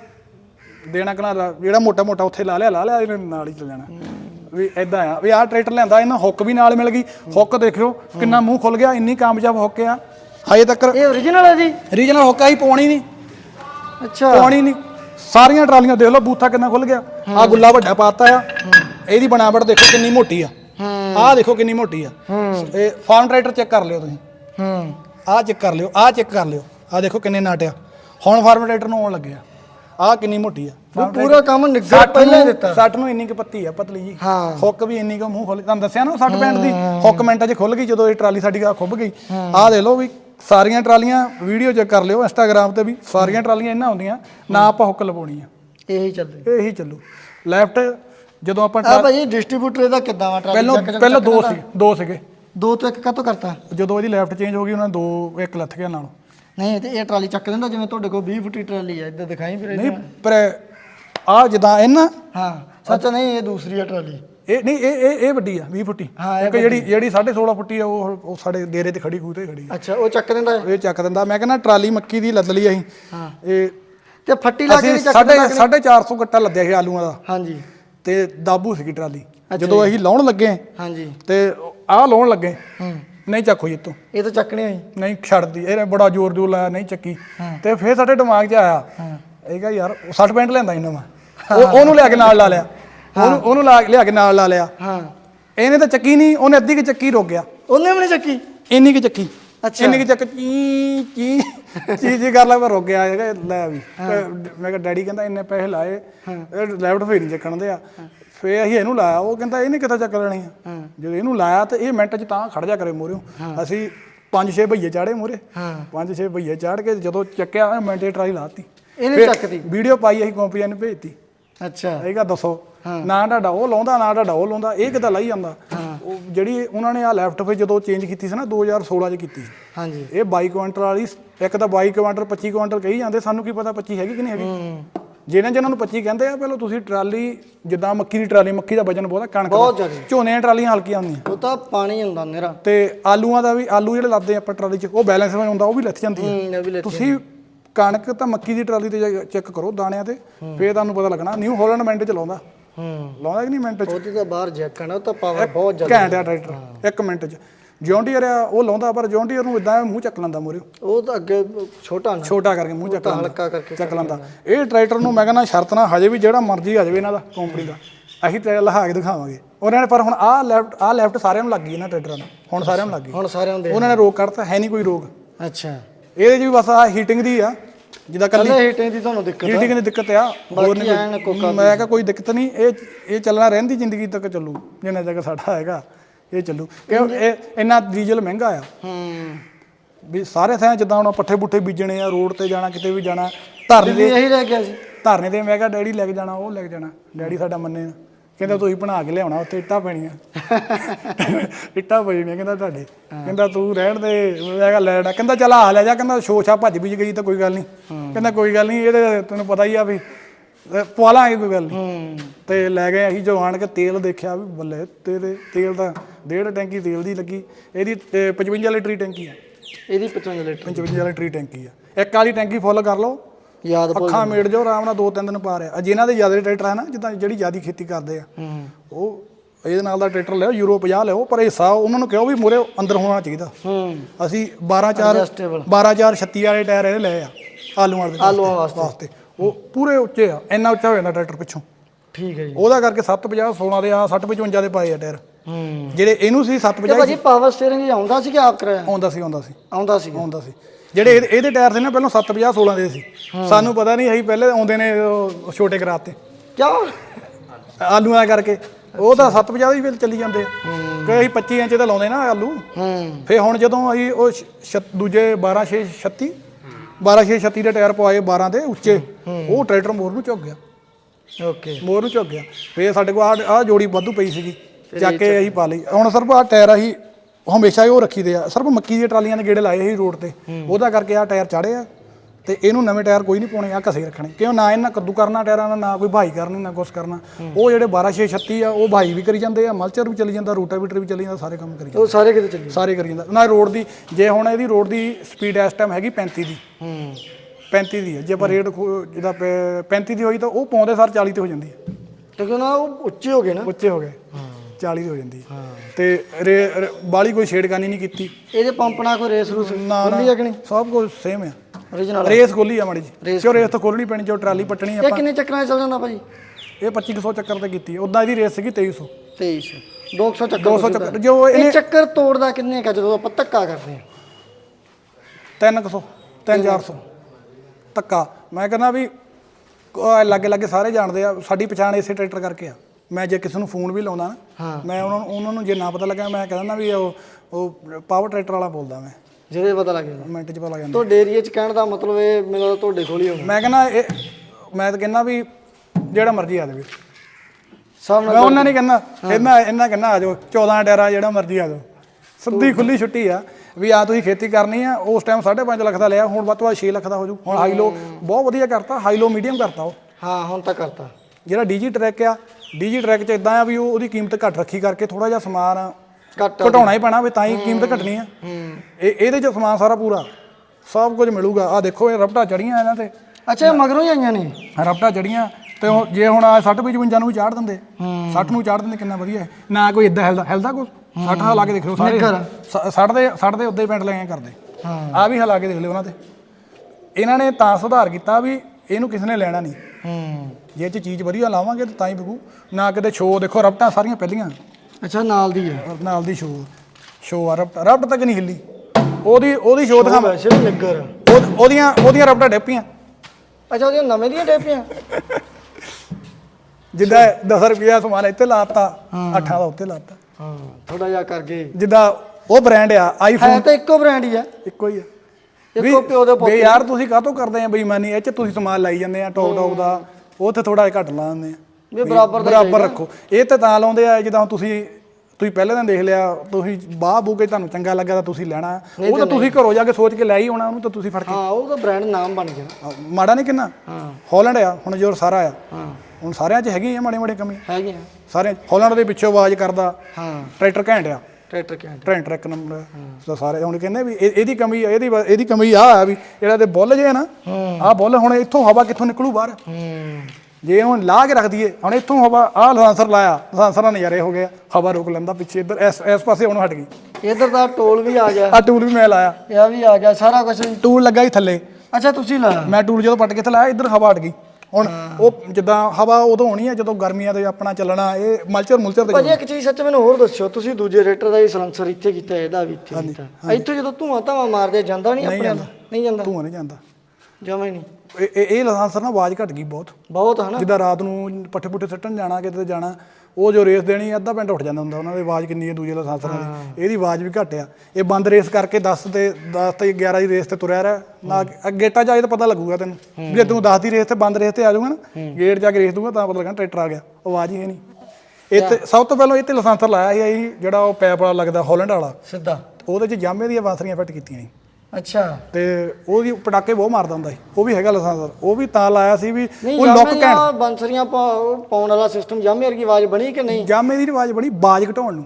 ਦੇਣਾ ਕਹਣਾ ਜਿਹੜਾ ਮੋਟਾ ਮੋਟਾ ਉੱਥੇ ਲਾ ਲਿਆ ਲਾ ਲਿਆ ਇਹਨੇ ਨਾਲ ਹੀ ਚੱਲ ਜਾਣਾ। ਵੀ ਇਦਾਂ ਆ ਵੀ ਆਹ ਟਰੈਕਟਰ ਲਿਆਂਦਾ ਇਹਨਾਂ ਹੁੱਕ ਵੀ ਨਾਲ ਮਿਲ ਗਈ। ਹੁੱਕ ਦੇਖਿਓ ਕਿੰਨਾ ਮੂੰਹ ਖੁੱਲ ਗਿਆ ਇੰਨੀ ਕਾਮਯਾਬ ਹੁੱਕ ਆ। ਹਜੇ ਤੱਕ ਇਹ origignal ਹੈ ਜੀ? ਰੀਜਨਲ ਹੁੱਕ ਆਈ ਪਾਉਣੀ ਨਹੀਂ ਅੱਛਾ। ਪਾਣੀ ਨਹੀਂ ਸਾਰੀਆਂ ਟਰਾਲੀਆਂ ਦੇਖ ਲਓ ਬੂਥਾ ਕਿੰਨਾ ਖੁੱਲ ਗਿਆ। ਆ ਗੁੱਲਾ ਵੱਡਾ ਪਾਤਾ ਆ। ਇਹਦੀ ਬਣਾਵਟ ਦੇਖੋ ਕਿੰਨੀ ਮੋਟੀ ਆ। ਆਹ ਦੇਖੋ ਕਿੰਨੀ ਮੋਟੀ ਆ। ਇਹ ਫਾਰਮ ਟਰੈਕਟਰ ਚੈੱਕ ਕਰ ਲਿਓ ਤੁਸੀਂ। ਹੂੰ। ਆਹ ਚੈੱਕ ਕਰ ਲਿਓ ਆਹ ਚੈੱਕ ਕਰ ਲਿਓ। ਆਹ ਦੇਖੋ ਕਿੰਨੇ ਨਾਟ ਆ ਹੁਣ ਫਾਰਮ ਟਰੈਕਟਰ ਨੂੰ ਆਉਣ ਲੱਗੇ ਆ ਆਹ ਕਿੰਨੀ ਮੋਟੀ ਆ। ਉਹ ਪੂਰਾ ਕੰਮ ਨਿੱਗਰ 60 ਪਹਿਲਾਂ ਦਿੱਤਾ। 60 ਨੂੰ ਇੰਨੀ ਕੁ ਪੱਤੀ ਆ ਪਤਲੀ ਜੀ। ਹਾਂ। ਹੁੱਕ ਵੀ ਇੰਨੀ ਕੁ ਮੂੰਹ ਖੁੱਲ ਤੁਹਾਨੂੰ ਦੱਸਿਆ ਨਾ 60 ਪੈਂਟ ਦੀ? ਹੁੱਕ ਮਿੰਟਾਂ 'ਚ ਖੁੱਲ ਗਈ ਜਦੋਂ ਇਹ ਟਰਾਲੀ ਸਾਡੀ ਆ ਖੁੱਭ ਗਈ। ਆਹ ਦੇਖ ਲਓ ਵੀ ਸਾਰੀਆਂ ਟਰਾਲੀਆਂ ਵੀਡੀਓ ਚੈੱਕ ਕਰ ਲਿਓ ਇੰਸਟਾਗ੍ਰam ਤੇ ਵੀ। ਸਾਰੀਆਂ ਟਰਾਲੀਆਂ ਇਹਨਾਂ ਹੁੰਦੀਆਂ ਨਾ ਆਪਾਂ ਹੁੱਕ ਲਵਾਉਣੀ ਆ ਇਹੀ ਚੱਲ। ਇਹੀ ਚੱਲੂ। ਲੈਫਟ ਜਦੋਂ ਆਪਾਂ ਆ ਭਾਈ ਡਿਸਟ੍ਰੀਬਿਊਟਰ ਇਹਦਾ ਕਿੱਦਾਂ ਵਾ ਪਹਿਲਾਂ ਟਰਾਲੀ ਪਹਿਲਾਂ ਦੋ ਸੀ ਦੋ ਸੀਗੇ। ਦੋ ਤੋਂ ਇੱਕ ਕਾਤੋਂ ਕਰਤਾ? ਜਦੋਂ ਇਹਦੀ ਲੈਫਟ ਚੇਂਜ ਹੋ ਗਈ ਉਹਨਾਂ ਨੇ ਦੋ ਇੱਕ ਲੱਥ ਗਿਆ ਨਾਲ। ਨਹੀਂ ਤੇ ਇਹ ਟਰਾਲੀ ਚੱਕ ਦਿੰਦਾ ਜਿਵੇਂ ਤੁਹਾਡੇ ਕੋਲ 20 ਫੁੱਟੀ ਟਰਾਲੀ ਆ ਇੱਧਰ ਦਿਖਾਈ ਫਿਰ ਨਹੀਂ ਪਰ ਆ ਜਿੱਦਾਂ ਇਹਨਾਂ ਹਾਂ ਸੱਚ ਨਹੀਂ ਇਹ ਦੂਸਰੀ ਆ ਟਰਾਲੀ। ਇਹ ਨਹੀਂ ਇਹ ਇਹ ਇਹ ਵੱਡੀ ਆ 20 ਫੁੱਟੀ। ਹਾਂ, ਇਹ ਇੱਕ ਜਿਹੜੀ ਜਿਹੜੀ 16.5 ਫੁੱਟੀ ਆ ਉਹ ਉਹ ਸਾਡੇ ਡੇਰੇ ਤੇ ਖੜੀ ਖੂਹ ਤੇ ਖੜੀ ਆ। ਅੱਛਾ ਉਹ ਚੱਕ ਦਿੰਦਾ। ਇਹ? ਚੱਕ ਦਿੰਦਾ। ਮੈਂ ਕਹਿੰਦਾ ਟਰਾਲੀ ਮੱਕੀ ਦੀ ਲੱਦ ਲਈ ਅਸੀਂ। ਹਾਂ। ਇਹ ਤੇ ਫੱਟੀ ਲਾ ਕੇ ਅਸੀਂ ਵੀ ਚੱਕ ਸਾਢੇ ਦਿੰਦਾ ਸਾਢੇ 400 ਗੱਟਾ ਲੱਦਿਆ ਸੀ ਆਲੂਆਂ ਦਾ। ਹਾਂਜੀ। ਤੇ ਦਾਬੂ ਸੀਗੀ ਟਰਾਲੀ। ਜਦੋਂ ਅਸੀਂ ਲਾਉਣ ਲੱਗੇ ਹਾਂਜੀ। ਤੇ ਆਹ ਲਾਉਣ ਲੱਗੇ। ਹੂੰ। ਨਹੀਂ ਚੱਕੋ ਜਿੱਤੋਂ ਇਹ ਤਾਂ ਚੱਕਣੀ ਹੋਈ। ਨਹੀਂ ਛੱਡਦੀ। ਇਹਨੇ ਬੜਾ ਜ਼ੋਰ ਜ਼ੋਰ ਲਾਇਆ ਨਹੀਂ ਚੱਕੀ। ਤੇ ਫਿਰ ਸਾਡੇ ਦਿਮਾਗ 'ਚ ਆਇਆ। ਇਹ ਕਿਹਾ ਯਾਰ 60 ਪੈਂਟ ਲੈਂਦਾ ਸੀ ਨਵਾਂ। ਉਹ ਉਹਨੂੰ ਲਿਆ ਕੇ ਨਾਲ ਲਾ ਲਿਆ। ਉਹਨੂੰ ਉਹਨੂੰ ਲਾ ਲਿਆ ਕੇ ਨਾਲ ਲਾ ਲਿਆ। ਹਾਂ। ਇਹਨੇ ਤਾਂ ਚੱਕੀ ਨਹੀਂ ਉਹਨੇ ਅੱਧੀ ਕਿ ਚੱਕੀ ਰੋਕ ਗਿਆ। ਉਹਨੇ ਵੀ ਨਹੀਂ ਚੱਕੀ? ਇੰਨੀ ਕਿ ਚੱਕੀ। ਅੱਛਾ। ਇੰਨੀ ਕਿ ਚੱਕ ਚੀ ਚੀ ਚੀ ਚੀ ਕਰ ਲਾ ਮੈਂ ਰੁਕ ਗਿਆ। ਹੈਗਾ ਲੈ ਵੀ। ਮੈਂ ਕਿਹਾ ਡੈਡੀ ਕਹਿੰਦਾ ਇੰਨੇ ਪੈਸੇ ਲਾਏ। ਇਹ ਲੈਫਟ ਫੇਰ ਨਹੀਂ ਚੱਕਣ ਦੇ ਆ ਫੇਰ ਅਸੀਂ ਇਹਨੂੰ ਲਾਇਆ। ਉਹ ਕਹਿੰਦਾ ਇਹਨੇ ਕਿੱਥੇ ਚੱਕ ਲੈਣੀ ਆ? ਜਦੋਂ ਇਹਨੂੰ ਲਾਇਆ ਤੇ ਇਹ ਮਿੰਟ 'ਚ ਤਾਂ ਖੜ ਜਾ ਕਰੇ ਮੋਰਿਓ ਅਸੀਂ ਪੰਜ ਛੇ ਭਈਏ ਚਾੜੇ ਮੋਰੇ ਹਾਂ। ਪੰਜ ਛੇ ਭਈਏ ਚਾੜ ਕੇ ਜਦੋਂ ਚੱਕਿਆ ਮਿੰਟ 'ਚ ਟਰਾਈ ਲਾਤੀ। ਇਹਨੇ ਚੱਕਦੀ ਵੀਡੀਓ ਪਾਈ ਅਸੀਂ ਕੰਪਨੀ ਨੂੰ ਭੇਜਤੀ ਅੱਛਾ। ਇਹ ਕਾ ਦੱਸੋ। ਨਾ ਤੁਹਾਡਾ ਉਹ ਲਾਉਂਦਾ ਨਾ ਤੁਹਾਡਾ ਉਹ ਲਾਉਂਦਾ ਇਹ ਕਿਦਾਂ ਲਾਈ ਜਾਂਦਾ? ਉਹ ਜਿਹੜੀ ਉਹਨਾਂ ਨੇ ਆ ਲੈਫਟ ਫੇ ਜਦੋਂ ਚੇਂਜ ਕੀਤੀ ਸੀ ਨਾ 2016 ਚ ਕੀਤੀ। ਹਾਂਜੀ। ਇਹ 22 ਕੁਆਂਟਲ ਵਾਲੀ ਇੱਕ ਤਾਂ 22 ਕੁਆਂਟਲ 25 ਕੁਆਂਟਲ ਕਹੀ ਜਾਂਦੇ ਸਾਨੂੰ ਕੀ ਪਤਾ 25 ਹੈਗੀ ਕਿ ਨਹੀਂ ਹੈਗੀ? ਜਿਹਨਾਂ ਜਿਹਨਾਂ ਨੂੰ 25 ਕਹਿੰਦੇ ਆ ਪਹਿਲਾਂ ਤੁਸੀਂ ਟਰਾਲੀ ਜਿੱਦਾਂ ਮੱਕੀ ਦੀ ਟਰਾਲੀ ਮੱਕੀ ਦਾ ਵਜਨ ਬਹੁਤਾ ਕਣਕ ਦਾ। ਝੋਨੇ ਦੀਆਂ ਟਰਾਲੀਆਂ ਹਲਕੀਆਂ ਹੁੰਦੀਆਂ। ਉਹ ਤਾਂ ਪਾਣੀ ਹੁੰਦਾ ਮੇਰਾ ਤੇ ਆਲੂਆਂ ਦਾ ਵੀ ਆਲੂ ਜਿਹੜੇ ਲੱਦਦੇ ਆਪਾਂ ਟਰਾਲੀ 'ਚ ਉਹ ਬੈਲੈਂਸ ਵਿੱਚ ਹੁੰਦਾ ਉਹ ਵੀ ਲੱਥ ਜਾਂਦੀ ਹੈ ਤੁਸੀਂ ਕਣਕ ਤਾਂ ਮੱਕੀ ਦੀ ਟਰਾਲੀ ਤੇ ਚੈੱਕ ਕਰੋ ਦਾਣਿਆਂ ਤੇ ਫੇਰ ਤੁਹਾਨੂੰ ਪਤਾ ਲੱਗਣਾ। ਨਿਊ ਹਾਲੈਂਡ ਮਿੰਟ ਚ ਲਾਉਂਦਾ ਹੂੰ ਲਾਉਂਦਾ ਕਿ ਨਹੀਂ ਮਿੰਟ ਚ? ਉਹਦੀ ਤਾਂ ਬਾਹਰ ਜੈਕਣ ਉਹ ਤਾਂ ਪਾਵਰ ਬਹੁਤ ਜ਼ਿਆਦਾ ਘੈਂਟ ਆ ਟਰੈਕਟਰ ਇੱਕ ਮਿੰਟ ਚ। ਜੌਂਡੀਅਰ ਆ ਉਹ ਲਾਉਂਦਾ ਪਰ ਜੌਂਡੀਅਰ ਨੂੰ ਇਦਾਂ ਮੂੰਹ ਚੱਕ ਲੈਂਦਾ ਮੋਰੇ ਉਹ ਤਾਂ ਅੱਗੇ ਛੋਟਾ ਨਾ। ਛੋਟਾ ਕਰਕੇ ਮੂੰਹ ਚੱਕ ਲੈਂਦਾ ਹਲਕਾ ਕਰਕੇ ਚੱਕ ਲੈਂਦਾ। ਇਹ ਟਰੈਕਟਰ ਨੂੰ ਮੈਂ ਕਹਿੰਦਾ ਸ਼ਰਤ ਨਾਲ ਹਜੇ ਵੀ ਜਿਹੜਾ ਮਰਜ਼ੀ ਆ ਜਾਵੇ ਇਹਨਾਂ ਦਾ ਕੰਪਨੀ ਦਾ। ਅਸੀਂ ਟਰੈਕਟਰ ਲਹਾ ਕੇ ਦਿਖਾਵਾਂਗੇ। ਉਹਨਾਂ ਨੇ ਪਰ ਹੁਣ ਆਹ ਲੈਫਟ ਆਹ ਲੈਫਟ ਸਾਰਿਆਂ ਨੂੰ ਲੱਗ ਗਈ ਇਹਨਾਂ ਟਰੈਕਟਰਾਂ ਨੂੰ ਹੁਣ ਸਾਰਿਆਂ ਨੂੰ ਲੱਗ ਗਈ। ਹੁਣ ਸਾਰਿਆਂ ਨੂੰ ਉਹਨਾਂ ਨੇ ਰੋਕ ਕੱਢਤਾ ਹੈ ਨਹੀਂ ਕੋਈ ਰੋਗ ਅੱਛਾ। ਇਹਦੇ 'ਚ ਵੀ ਬਸ ਆ ਹੀਟਿੰਗ ਦੀ ਆ ਜਿੱਦਾਂ ਕੱਲੀ ਕੱਲੇ ਹੀਟਿੰਗ ਦੀ ਤੁਹਾਨੂੰ ਦਿੱਕਤ ਆ। ਹੀਟਿੰਗ ਦੀ ਦਿੱਕਤ ਆ ਹੋਰ ਬਾਕੀ ਨਹੀਂ ਕੋਈ। ਕੋਕਾ ਮੈਂ ਕਿਹਾ ਕੋਈ ਦਿੱਕਤ ਨਹੀਂ ਇਹ ਇਹ ਚੱਲਣਾ ਰਹਿੰਦੀ ਜ਼ਿੰਦਗੀ ਤੱਕ ਚੱਲੂ ਜਿੰਨਾ ਤੱਕ ਸਾਡਾ ਹੈਗਾ ਇਹ ਚੱਲੂ। ਕਿਉਂ ਇਹ ਇੰਨਾ ਡੀਜ਼ਲ ਮਹਿੰਗਾ ਆ। ਹੂੰ। ਵੀ ਸਾਰੇ ਥਾਂ ਜਿੱਦਾਂ ਹੁਣ ਪੱਠੇ ਪੁੱਠੇ ਬੀਜਣੇ ਆ ਰੋਡ ਤੇ ਜਾਣਾ ਕਿਤੇ ਵੀ ਜਾਣਾ ਧਰਨੇ ਦੇ ਇਹੀ ਲੈ ਗਿਆ ਸੀ। ਧਰਨੇ ਤੇ ਮੈਂ ਕਿਹਾ ਡੈਡੀ ਲੈ ਕੇ ਜਾਣਾ ਉਹ ਲੈ ਕੇ ਜਾਣਾ ਡੈਡੀ ਸਾਡਾ ਮੰਨੇ ਨਾ। ਕਹਿੰਦਾ ਤੁਸੀਂ ਬਣਾ ਕੇ ਲਿਆਉਣਾ ਉੱਥੇ ਇੱਟਾਂ ਪੈਣੀਆਂ। ਇੱਟਾਂ ਪਈਆਂ ਕਹਿੰਦਾ ਤੁਹਾਡੇ। ਕਹਿੰਦਾ ਤੂੰ ਰਹਿਣ ਦੇ। ਮੈਂ ਕਿਹਾ ਲੈ ਜਾ। ਕਹਿੰਦਾ ਚੱਲ ਆ ਲੈ ਜਾ। ਕਹਿੰਦਾ ਸ਼ੋਸ਼ਾ ਭੱਜ ਵੀ ਗਈ ਤਾਂ ਕੋਈ ਗੱਲ ਨਹੀਂ। ਕਹਿੰਦਾ ਕੋਈ ਗੱਲ ਨਹੀਂ ਇਹਦੇ ਤੈਨੂੰ ਪਤਾ ਹੀ ਆ ਵੀ ਪਵਾ ਲਾਂਗੇ ਕੋਈ ਗੱਲ ਨਹੀਂ। ਹੂੰ ਤੇ ਲੈ ਗਏ ਅਸੀਂ ਜੋ ਆਣ ਕੇ ਤੇਲ ਦੇਖਿਆ ਵੀ ਬੱਲੇ ਤੇਰੇ ਤੇਲ ਤਾਂ ਡੇਢ ਟੈਂਕੀ ਤੇਲ ਦੀ ਲੱਗੀ। ਇਹਦੀ ਤੇ 55 ਲੀਟਰ ਦੀ ਟੈਂਕੀ ਆ। ਇਹਦੀ 55 ਲੀਟਰ 55 ਲੀਟਰ ਦੀ ਟੈਂਕੀ ਆ। ਇੱਕ ਵਾਲੀ ਟੈਂਕੀ ਫੁੱਲ ਕਰ ਲਓ। ਯਾਦ ਭੁੱਲ ਅੱਖਾਂ ਮੇੜ ਜਾਓ ਆਰਾਮ ਨਾਲ ਦੋ ਤਿੰਨ ਦਿਨ ਪਾ ਰਿਆ ਆ ਜਿਨ੍ਹਾਂ ਦੇ ਜ਼ਿਆਦਾ ਟਰੈਕਟਰ ਹੈ ਨਾ ਜਿੱਦਾਂ ਜਿਹੜੀ ਜ਼ਿਆਦੀ ਖੇਤੀ ਕਰਦੇ ਆ। ਉਹ ਇਹਦੇ ਨਾਲ ਦਾ ਟਰੈਕਟਰ ਲਿਓ ਯੂਰੋ 50 ਲਿਓ ਪਰ ਹਿੱਸਾ ਉਹਨਾਂ ਨੂੰ ਕਹੋ ਵੀ ਮੂਹਰੇ ਅੰਦਰ ਹੋਣਾ ਚਾਹੀਦਾ। ਹੂੰ। ਅਸੀਂ 12 4 Adjustable 12 4 36 ਵਾਲੇ ਟਾਇਰ ਇਹਦੇ ਲਏ ਆ ਆਲੂਆਂ ਦੇ ਆਲੂਆਂ ਵਾਸਤੇ। ਉਹ ਪੂਰੇ ਉੱਚੇ ਆ ਇੰਨਾ ਉੱਚਾ ਹੋ ਜਾਂਦਾ ਟਰੈਕਟਰ ਪਿੱਛੋਂ। ਠੀਕ ਹੈ ਜੀ। ਉਹਦਾ ਕਰਕੇ 750 16 ਦੇ ਆ 60 55 ਦੇ ਪਾਏ ਆ ਟਾਇਰ। ਹੂੰ। ਜਿਹੜੇ ਇਹਨੂੰ ਸੀ ਤੇ 750 ਭਾਜੀ ਪਾਵਰ ਸਟੀਅਰਿੰਗ ਆਉਂਦਾ ਸੀ ਕਿ ਆਪ ਕਰਾਇਆ? ਆਉਂਦਾ ਸੀ ਆਉਂਦਾ ਸੀ। ਆਉਂਦਾ ਸੀ। ਆਉਂਦਾ ਸੀ। ਜਿਹੜੇ ਇਹਦੇ- ਇਹਦੇ ਟਾਇਰ ਸੀ ਨਾ ਪਹਿਲਾਂ 750 16 ਦੇ ਸੀ। ਸਾਨੂੰ ਪਤਾ ਨਹੀਂ ਅਸੀਂ ਪਹਿਲੇ ਆਉਂਦੇ ਨੇ ਉਹ ਛੋਟੇ ਕਰਾਤੇ। ਕਿਉਂ? ਆਲੂਆਂ ਕਰਕੇ। ਉਹ ਤਾਂ 750 ਹੀ ਚੱਲੀ ਜਾਂਦੇ ਆ। ਕਿ ਅਸੀਂ 25 ਇੰਚ ਦਾ ਲਾਉਂਦੇ ਨਾ ਆਲੂ। ਹੂੰ। ਫੇ ਹੁਣ ਜਦੋਂ ਅਸੀਂ ਉਹ ਛ- ਛ- ਦੂਜੇ 12 6 36 12 6 36 ਦੇ ਟਾਇਰ ਪਵਾਏ 12 ਦੇ ਉੱਚੇ ਉਹ ਟਰੈਕਟਰ ਮੋਰ ਨੂੰ ਝੁੱਕ ਗਿਆ। ਓਕੇ। ਮੋਰ ਨੂੰ ਝੁੱਕ ਗਿਆ। ਫੇ ਸਾਡੇ ਕੋਲ ਆ ਜੋੜੀ ਵਾਧੂ ਪਈ ਸੀਗੀ। ਚੱਕ ਕੇ ਅਸੀਂ ਪਾ ਲਈ। ਹੁਣ ਸਿਰਫ ਆ ਟਾਇਰ ਅਸੀਂ ਹਮੇਸ਼ਾ ਹੀ ਉਹ ਰੱਖੀ ਦੇ ਆ। ਸਿਰਫ ਮੱਕੀ ਦੀਆਂ ਟਰਾਲੀਆਂ ਦੇ ਗੇੜੇ ਲਾਏ ਸੀ ਰੋਡ ਤੇ। ਉਹਦਾ ਕਰਕੇ ਆ ਟਾਇਰ ਚਾੜੇ ਆ ਤੇ ਇਹਨੂੰ ਨਵੇਂ ਟਾਇਰ ਕੋਈ ਨਹੀਂ ਪਾਉਣੇ ਆ ਘਸੇ ਰੱਖਣੇ। ਕਿਉਂ ਨਾ ਇਹਨਾਂ ਕੱਦੂ ਕਰਨਾ ਟਾਇਰਾਂ ਨਾਲ ਨਾ ਕੋਈ ਭਾਈ ਕਰਨੀ ਨਾ ਕੁਛ ਕਰਨਾ। ਉਹ ਜਿਹੜੇ 12 6 36 ਆ ਉਹ ਭਾਈ ਵੀ ਕਰੀ ਜਾਂਦੇ ਆ ਮਲਚਰ ਵੀ ਚੱਲੀ ਜਾਂਦਾ ਰੂਟਾਵੀਟਰ ਵੀ ਚੱਲੀ ਜਾਂਦਾ ਸਾਰੇ ਕੰਮ ਕਰੀ ਜਾਂਦੇ ਉਹ ਸਾਰੇ ਕਿਤੇ ਚੱਲੀ ਸਾਰੇ ਕਰੀ ਜਾਂਦਾ। ਨਾ ਰੋਡ ਦੀ ਜੇ ਹੁਣ ਇਹਦੀ ਰੋਡ ਦੀ ਸਪੀਡ ਇਸ ਟਾਈਮ ਹੈਗੀ 35 ਦੀ। ਹੂੰ। 35 ਦੀ ਹੈ ਜੇ ਆਪਾਂ ਰੇਟ ਜਿਹਦਾ ਪ- 35 ਦੀ ਹੋਈ ਤਾਂ ਉਹ ਪਾਉਂਦੇ ਸਾਰ 40 ਤੇ ਹੋ ਜਾਂਦੀ ਹੈ ਕਿਉਂਕਿ ਨਾ ਉਹ ਉੱਚੇ ਹੋ ਗਏ ਨਾ। ਉੱਚੇ ਹੋ ਗਏ। 40 ਦੀ ਹੋ ਜਾਂਦੀ। ਹੈ। ਤੇ ਬਾਹਲੀ ਕੋਈ ਛੇੜਖਾਨੀ ਨਹੀਂ ਕੀਤੀ। ਇਹਦੇ ਪੰਪ ਨਾਲ ਕੋਈ ਰੇਸ ਰੂਸ ਨਾ ਖੁੱਲੀ ਹੈ ਕਿ ਨਹੀਂ? ਸਭ ਕੁਝ ਸੇਮ ਆ। Origignal ਰੇਸ ਖੋਲੀ ਆ ਮਾੜੀ ਜੀ ਕਿਉਂ ਰੇਸ ਤਾਂ ਖੋਲਣੀ ਪੈਣੀ ਜੋ ਟਰਾਲੀ ਪੱਟਣੀ ਇਹ ਆਪਾਂ। ਕਿੰਨੇ ਚੱਕਰਾਂ 'ਚ ਚੱਲ ਜਾਂਦਾ ਭਾਜੀ ਇਹ 2500 ਚੱਕਰ ਤੇ ਕੀਤੀ। ਉਦਾਂ ਇਹਦੀ ਰੇਸ ਸੀਗੀ 2300 23 200 ਚੱਕਰ 200 ਤੁਸੀਂ ਚੱਕਰ। ਤਾਂ- ਜੋ ਇਹ ਚੱਕਰ ਤੋੜਦਾ ਕਿੰਨੇ ਕਾ ਜਦੋਂ ਆਪਾਂ ਧੱਕਾ ਕਰਦੇ ਹਾਂ। 300 3400 ਧੱਕਾ। ਮੈਂ ਕਹਿੰਦਾ ਵੀ ਲਾਗੇ ਲਾਗੇ ਸਾਰੇ ਜਾਣਦੇ ਆ। ਸਾਡੀ ਪਛਾਣ ਇਸੇ ਟਰੈਕਟਰ ਕਰਕੇ ਆ। ਮੈਂ ਜੇ ਕਿਸੇ ਨੂੰ ਫੋਨ ਵੀ ਲਾਉਂਦਾ ਨਾ। ਮੈਂ ਉਹਨਾਂ ਨੂੰ ਉਹਨਾਂ ਨੂੰ ਜੇ ਨਾ ਪਤਾ ਲੱਗਾ ਮੈਂ ਕਹਿੰਦਾ ਵੀ ਉਹ ਉਹ ਪਾਵਰ ਟਰੈਕਟਰ ਵਾਲਾ ਬੋਲਦਾ ਮੈਂ। ਜਿਹਦੇ ਪਤਾ ਲੱਗ ਜਾਂਦਾ। ਮਿੰਟ 'ਚ ਪਤਾ ਲੱਗ ਜਾਂਦਾ। ਤੁਹਾਡੇ ਏਰੀਆ 'ਚ ਕਹਿਣ ਦਾ ਮਤਲਬ ਇਹ ਲੱਗਦਾ ਤੁਹਾਡੇ ਕੋਲ ਹੀ ਹੋਣਾ ਮੈਂ ਕਹਿੰਦਾ ਇਹ ਮੈਂ ਤਾਂ ਕਹਿੰਦਾ ਵੀ ਜਿਹੜਾ ਮਰਜ਼ੀ ਆ ਜਾਵੇ। ਸਭ ਮੈਂ ਉਹਨਾਂ ਨਹੀਂ ਕਹਿੰਦਾ ਇਹਨਾਂ ਇਹਨਾਂ ਕਹਿੰਦਾ ਆ ਜਾਓ 14 ਡੇਰਾ ਜਿਹੜਾ ਮਰਜ਼ੀ ਆ ਜਾਓ। ਸਿੱਧੀ ਖੁੱਲੀ ਛੁੱਟੀ ਆ ਵੀ ਆ ਤੁਸੀਂ ਖੇਤੀ ਕਰਨੀ ਆ ਉਸ ਟਾਈਮ 5.5 ਲੱਖ ਦਾ ਲਿਆ ਹੁਣ ਵੱਧ ਤੋਂ ਵੱਧ 6 ਲੱਖ ਦਾ ਹੋ ਜੂ ਹੁਣ ਹਾਈ ਲੋ ਬਹੁਤ ਵਧੀਆ ਕਰਤਾ ਹਾਈ ਲੋ ਮੀਡੀਅਮ ਕਰਤਾ ਉਹ। ਹਾਂ ਹੁਣ ਤਾਂ ਕਰਤਾ। ਜਿਹੜਾ ਡੀਜੀ ਟਰੈਕ ਆ ਡੀਜੀ ਟਰੈਕ 'ਚ ਇਦਾਂ ਆ ਵੀ ਉਹ ਉਹਦੀ ਕੀਮਤ ਘੱਟ ਰੱਖੀ ਕਰਕੇ ਥੋੜਾ ਜਿਹਾ ਸਮਾਨ ਘੱਟ ਘਟਾਉਣਾ ਹੀ ਪੈਣਾ ਵੀ ਤਾਂ ਹੀ ਕੀਮਤ ਘਟਣੀ ਆ। ਹੂੰ। ਇਹ ਇਹਦੇ 'ਚ ਸਮਾਨ ਸਾਰਾ ਪੂਰਾ। ਸਭ ਕੁਝ ਮਿਲੂਗਾ। ਆ ਦੇਖੋ ਇਹ ਰਬਟਾ ਚੜੀਆਂ ਇਹਨਾਂ ਤੇ। ਅੱਛਾ ਇਹ ਮਗਰੋਂ ਹੀ ਆਈਆਂ ਨੇ? ਰਬਟਾ ਚੜੀਆਂ ਤੇ ਉਹ ਜੇ ਹੁਣ ਆ 60 55 ਨੂੰ ਵੀ ਚਾੜ ਦਿੰਦੇ 60 ਨੂੰ ਚਾੜ ਦਿੰਦੇ ਕਿੰਨਾ ਵਧੀਆ। ਨਾ ਕੋਈ ਇਦਾਂ ਹਿਲਦਾ ਹਿਲਦਾ ਕੁਛ 60 ਨਾਲ ਲਾ ਕੇ ਦੇਖ ਲਓ ਸਾਰੇ। ਨਿੱਘਰ। 60 ਦੇ 60 ਦੇ ਉੱਤੇ ਪੈਂਟ ਲੈ ਕਰਦੇ। ਹਾਂ। ਆ ਵੀ ਹਿਲਾ ਕੇ ਦੇਖ ਲਿਓ ਉਹਨਾਂ ਤੇ। ਇਹਨਾਂ ਨੇ ਤਾਂ ਸੁਧਾਰ ਕੀਤਾ ਵੀ ਇਹਨੂੰ ਕਿਸੇ ਨੇ ਲੈਣਾ ਨਹੀਂ। ਹੂੰ। ਜੇ ਇਹ 'ਚ ਚੀਜ਼ ਵਧੀਆ ਲਾਵਾਂਗੇ ਤਾਂ ਤਾਂ ਹੀ ਵਿਕੂ। ਨਾ ਕਿਤੇ ਸ਼ੋਅ ਦੇਖੋ ਰਬਟਾਂ ਸਾਰੀਆਂ ਪਹਿਲੀਆਂ। ਅੱਛਾ ਨਾਲ ਦੀ ਹੈ। ਨਾਲ ਦੀ ਸ਼ੋਅ ਸ਼ੋਅ ਆ ਰਬਟ ਰਬਟ ਤੱਕ ਨਹੀਂ ਹਿੱਲੀ। ਉਹਦੀ ਉਹਦੀ ਸ਼ੋਅ ਦਿਖਾ ਵੈਸੇ ਵੀ ਨਿੱਗਰ ਉਹ- ਉਹਦੀਆਂ ਉਹਦੀਆਂ ਰਬਟਾਂ ਡੱਪੀਆਂ। ਅੱਛਾ ਉਹਦੀਆਂ ਨਵੇਂ ਦੀਆਂ ਟੇਪੀਆਂ ਜਿੱਦਾਂ 10 ਰੁਪਿਆ ਸਮਾਨ ਇੱਥੇ ਲਾਤਾ ਅੱਠਾਂ ਦਾ ਉੱਤੇ ਲਾਤਾ। ਹਾਂ ਥੋੜਾ ਜਿਹਾ ਕਰ ਗਏ ਜਿੱਦਾਂ ਉਹ ਬ੍ਰਾਂਡ ਆ ਆਈਫੋਨ ਹੈ ਤਾਂ ਇੱਕੋ ਬ੍ਰਾਂਡ ਹੀ ਆ। ਇੱਕੋ ਹੀ ਆ। ਇੱਕੋ ਪਿਓ ਦੇ ਪੁੱਤ ਯਾਰ ਤੁਸੀਂ ਕਾਹਤੋਂ ਕਰਦੇ ਆ ਬੇਈਮਾਨੀ? ਇਹ ਚ ਤੁਸੀਂ ਸਮਾਨ ਲਾਈ ਜਾਂਦੇ ਆ ਟੌਪ ਟੌਪ ਦਾ। ਉਹ ਤੇ ਥੋੜਾ ਜਿਹਾ ਘੱਟ ਲਾ ਦਿੰਦੇ ਆ। ਵੀ ਬਰਾਬਰ ਦਾ ਬਰਾਬਰ ਰੱਖੋ। ਇਹ ਤੇ ਤਾਂ ਲਾਉਂਦੇ ਆ ਜਿੱਦਾਂ ਤੁਸੀਂ ਤੁਸੀਂ ਪਹਿਲੇ ਦਿਨ ਦੇਖ ਲਿਆ ਤੁਸੀਂ ਬਾਹ ਬੂ ਕੇ ਤੁਹਾਨੂੰ ਚੰਗਾ ਲੱਗਾ ਤਾਂ ਤੁਸੀਂ ਲੈਣਾ। ਉਹ ਤਾਂ ਤੁਸੀਂ ਘਰੋਂ ਜਾ ਕੇ ਸੋਚ ਕੇ ਲੈ ਹੀ ਆਉਣਾ ਉਹਨੂੰ ਤਾਂ ਤੁਸੀਂ ਫੜ ਕੇ। ਹਾਂ ਉਹ ਤਾਂ ਬ੍ਰਾਂਡ ਨਾਮ ਬਣ ਗਿਆ। ਮਾੜਾ ਨਹੀਂ ਕਿੰਨਾ? ਹਾਂ। ਹਾਲੈਂਡ ਆ ਹੁਣ ਜੋ ਸਾਰਾ ਆ। ਹਾਂ। ਹੁਣ ਸਾਰਿਆਂ 'ਚ ਹੈਗੀ ਆ ਮਾੜੇ ਮਾੜੇ ਕਮੀ ਹੈਗੇ ਆ ਸਾਰੇ ਹਾਲੈਂਡ ਦੇ ਪਿੱਛੋਂ ਆਵਾਜ਼ ਕਰਦਾ। ਹਾਂ। ਟਰੈਕਟਰ ਘੈਂਟ ਆ। ਟਰੈਕਟਰ ਕੈਂਟ ਟ੍ਰੈਂਟ ਟਰੈਕ ਨੰਬਰ ਤਾਂ ਸਾਰੇ ਹੁਣ ਕਹਿੰਦੇ ਵੀ ਇਹ- ਇਹਦੀ ਕਮੀ ਆ ਇਹਦੀ ਇਹਦੀ ਕਮੀ ਆ ਆ ਵੀ ਜਿਹੜਾ ਤੇ ਬੁੱਲ ਜੇ ਆ ਨਾ ਆ ਬੁੱਲ ਹੁਣ ਇੱਥੋਂ ਹਵਾ ਕਿੱਥੋਂ ਨਿਕਲੂ ਬਾਹਰ? ਹੂੰ। ਜੇ ਇਹਨੂੰ ਲਾ ਕੇ ਰੱਖ ਦਈਏ ਹੁਣ ਇੱਥੋਂ ਹਵਾ ਆਹ ਲਾਂਸਰ ਲਾਇਆ ਲਾਂਸਰ ਨਾਲ ਨਜ਼ਾਰੇ ਹੋ ਗਏ ਆ, ਹਵਾ ਰੋਕ ਲੈਂਦਾ ਪਿੱਛੇ ਇੱਧਰ ਇਸ ਇਸ ਪਾਸੇ ਹੁਣ ਹਟ ਗਈ। ਇਧਰ ਦਾ ਟੋਲ ਵੀ ਆ ਗਿਆ। ਆ ਟੂਲ ਵੀ ਮੈਂ ਲਾਇਆ। ਇਹ ਵੀ ਆ ਗਿਆ ਸਾਰਾ ਕੁਝ ਟੂਲ ਲੱਗਾ ਹੀ ਥੱਲੇ। ਅੱਛਾ ਤੁਸੀਂ ਲਾਇਆ? ਮੈਂ ਟੂਲ ਜਦੋਂ ਪੱਟ ਕੇ ਇੱਥੇ ਲਾਇਆ ਇੱਧਰ ਹਵਾ ਹਟ ਗਈ। ਹੁਣ ਉਹ ਜਿੱਦਾਂ ਹਵਾ ਉਦੋਂ ਹੋਣੀ ਆ ਜਦੋਂ ਗਰਮੀਆਂ ਦੇ ਆਪਣਾ ਚੱਲਣਾ ਇਹ ਮਲਚਰ ਮੁਲਚਰ ਤੇ ਭਾਜੀ ਇੱਕ ਚੀਜ਼ ਸੱਚ ਮੈਨੂੰ ਹੋਰ ਦੱਸਿਓ ਤੁਸੀਂ ਦੂਜੇ ਰੇਟਰ ਦਾ ਵੀ ਸਲੈਂਸਰ ਇੱਥੇ ਕੀਤਾ ਇਹਦਾ ਵੀ ਇੱਥੇ ਕੀਤਾ। ਇੱਥੇ ਜਦੋਂ ਧੂਆਂ ਧਾਵਾਂ ਮਾਰਦੇ ਜਾਂਦਾ ਨਹੀਂ ਆਪਣੇ। ਨਹੀਂ ਜਾਂਦਾ? ਧੂਆਂ ਨਹੀਂ ਜਾਂਦਾ। ਜਮਾ ਹੀ ਨਹੀਂ। ਇਹ ਇਹ- ਇਹ ਲਾਇਸੈਂਸਰ ਨਾ ਆਵਾਜ਼ ਘਟ ਗਈ ਬਹੁਤ। ਬਹੁਤ ਹਨਾ ਜਿੱਦਾਂ ਰਾਤ ਨੂੰ ਪੱਠੇ ਪੁੱਠੇ ਸੱਟਣ ਜਾਣਾ ਕਿਤੇ ਜਾਣਾ ਉਹ ਜੋ ਰੇਸ ਦੇਣੀ ਅੱਧਾ ਪਿੰਡ ਉੱਠ ਜਾਂਦਾ ਹੁੰਦਾ ਉਹਨਾਂ ਦੀ ਆਵਾਜ਼ ਕਿੰਨੀ ਹੈ ਦੂਜੇ ਲਾਇਸੈਂਸਰਾਂ ਦੀ। ਇਹਦੀ ਆਵਾਜ਼ ਵੀ ਘੱਟ ਆ। ਇਹ ਬੰਦ ਰੇਸ ਕਰਕੇ 10 ਤੇ 10 ਤੇ 11 ਦੀ ਰੇਸ ਤੇ ਤੁਰਿਆ ਰਿਹਾ। ਨਾ ਗੇਟਾਂ ਆਏ ਤਾਂ ਪਤਾ ਲੱਗੂਗਾ ਤੈਨੂੰ। ਜੇ ਤੂੰ 10 ਦੀ ਰੇਸ ਤੇ ਬੰਦ ਰੇਸ ਤੇ ਆ ਜਾਊਗਾ ਨਾ ਗੇਟ ਜਾ ਕੇ ਰੇਸ ਦੂਗਾ ਤਾਂ ਪਤਾ ਲੱਗਣਾ ਟਰੈਕਟਰ ਆ ਗਿਆ। ਆਵਾਜ਼ ਹੀ ਨਹੀਂ। ਤੇ ਸਭ ਤੋਂ ਪਹਿਲਾਂ ਤੇ ਲਾਇਸੈਂਸਰ ਲਾਇਆ ਸੀ ਜਿਹੜਾ ਉਹ ਪੈਪ ਵਾਲਾ ਲੱਗਦਾ ਹਾਲੈਂਡ ਵਾਲਾ। ਸਿੱਧਾ। ਉਹਦੇ 'ਚ ਜਾਮੇ ਦੀਆਂ ਬਾਂਸਰੀਆਂ ਫਿੱਟ ਕੀਤੀਆਂ ਸੀ। ਅੱਛਾ। ਤੇ ਉਹਦੀ ਪਟਾਕੇ ਬਹੁਤ ਮਾਰਦਾ ਹੁੰਦਾ ਸੀ। ਉਹ ਵੀ ਹੈਗਾ ਲਾਇਸੈਂਸਰ ਉਹ ਵੀ ਤਾਂ ਲਾਇਆ ਸੀ ਵੀ ਉਹ ਲੁੱਕ ਦੀਆਂ ਬੰਸਰੀਆਂ ਉਹ ਪਾਉਣ ਵਾਲਾ ਸਿਸਟਮ ਜਾਮੇ ਵਰਗੀ ਆਵਾਜ਼ ਬਣੀ ਕਿ ਨਹੀਂ? ਜਾਮੇ ਦੀ ਆਵਾਜ਼ ਬੜੀ ਬਾਜ ਘਟਾਉਣ ਨੂੰ।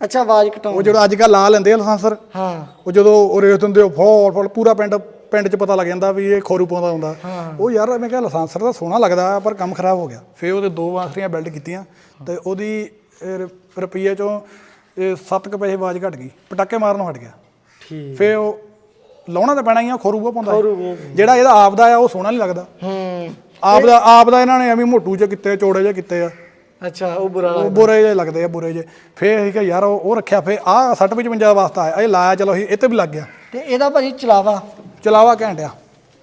ਅੱਛਾ ਆਵਾਜ਼ ਉਹ ਘਟਾਉਣ ਜਿਹੜਾ ਅੱਜ ਕੱਲ੍ਹ ਲਾ ਲੈਂਦੇ ਆ ਲਾਇਸੈਂਸਰ ਹਾਂ। ਉਹ ਜਦੋਂ ਉਹ ਰੇਸ ਦਿੰਦੇ ਉਹ ਫੋਲ ਫੋਲ ਪੂਰਾ ਪਿੰਡ ਪਿੰਡ 'ਚ ਪਤਾ ਲੱਗ ਜਾਂਦਾ ਵੀ ਇਹ ਖੋਰੂ ਪਾਉਂਦਾ ਹੁੰਦਾ। ਉਹ ਯਾਰ ਮੈਂ ਕਿਹਾ ਲਾਇਸੈਂਸਰ ਤਾਂ ਸੋਹਣਾ ਲੱਗਦਾ ਪਰ ਕੰਮ ਖਰਾਬ ਹੋ ਗਿਆ। ਫੇਰ ਉਹਦੇ ਦੋ ਬਾਂਸਰੀਆਂ ਬਿਲਡ ਕੀਤੀਆਂ ਤੇ ਉਹਦੀ ਰੁਪਈਏ ਚੋਂ ਇਹ 7 ਕੁ ਪੈਸੇ ਆਵਾਜ਼ ਘਟ ਗਈ। ਪਟਾਕੇ ਮਾਰਨੋਂ ਹਟ ਗਿਆ। ਠੀਕ। ਫੇਰ ਉਹ ਲਾਉਣਾ ਤਾਂ ਪੈਣਾ ਹੀ ਆ ਖੋਰੂ ਪਾਉਂਦਾ ਬਹੁਤ ਜਿਹੜਾ ਇਹਦਾ ਆਪ ਦਾ ਆ ਉਹ ਸੋਹਣਾ ਨਹੀਂ ਲੱਗਦਾ। ਹੂੰ। ਆਪ ਦਾ ਆਪ ਦਾ ਇਹਨਾਂ ਨੇ ਐਵੇਂ ਮੋਟੂ ਚ ਕੀਤੇ ਚੌੜੇ ਜਿਹੇ ਕੀਤੇ ਆ। ਅੱਛਾ ਉਹ ਬੁਰਾ ਉਹ ਲੱਗਦਾ। ਬੁਰੇ ਜਿਹੇ ਲੱਗਦੇ ਆ ਬੁਰੇ ਜਿਹੇ। ਫੇਰ ਅਸੀਂ ਕਿਹਾ ਯਾਰ ਉਹ ਉਹ ਰੱਖਿਆ ਫੇਰ ਆਹ 60 55 ਵਾਸਤਾ ਆਇਆ। ਇਹ ਲਾਇਆ ਚਲੋ ਅਸੀਂ ਇਹ ਤੇ ਵੀ ਲੱਗ ਗਿਆ। ਤੇ ਇਹਦਾ ਭਾਜੀ ਚਲਾਵਾ? ਚਲਾਵਾ ਘੈਂਟਿਆ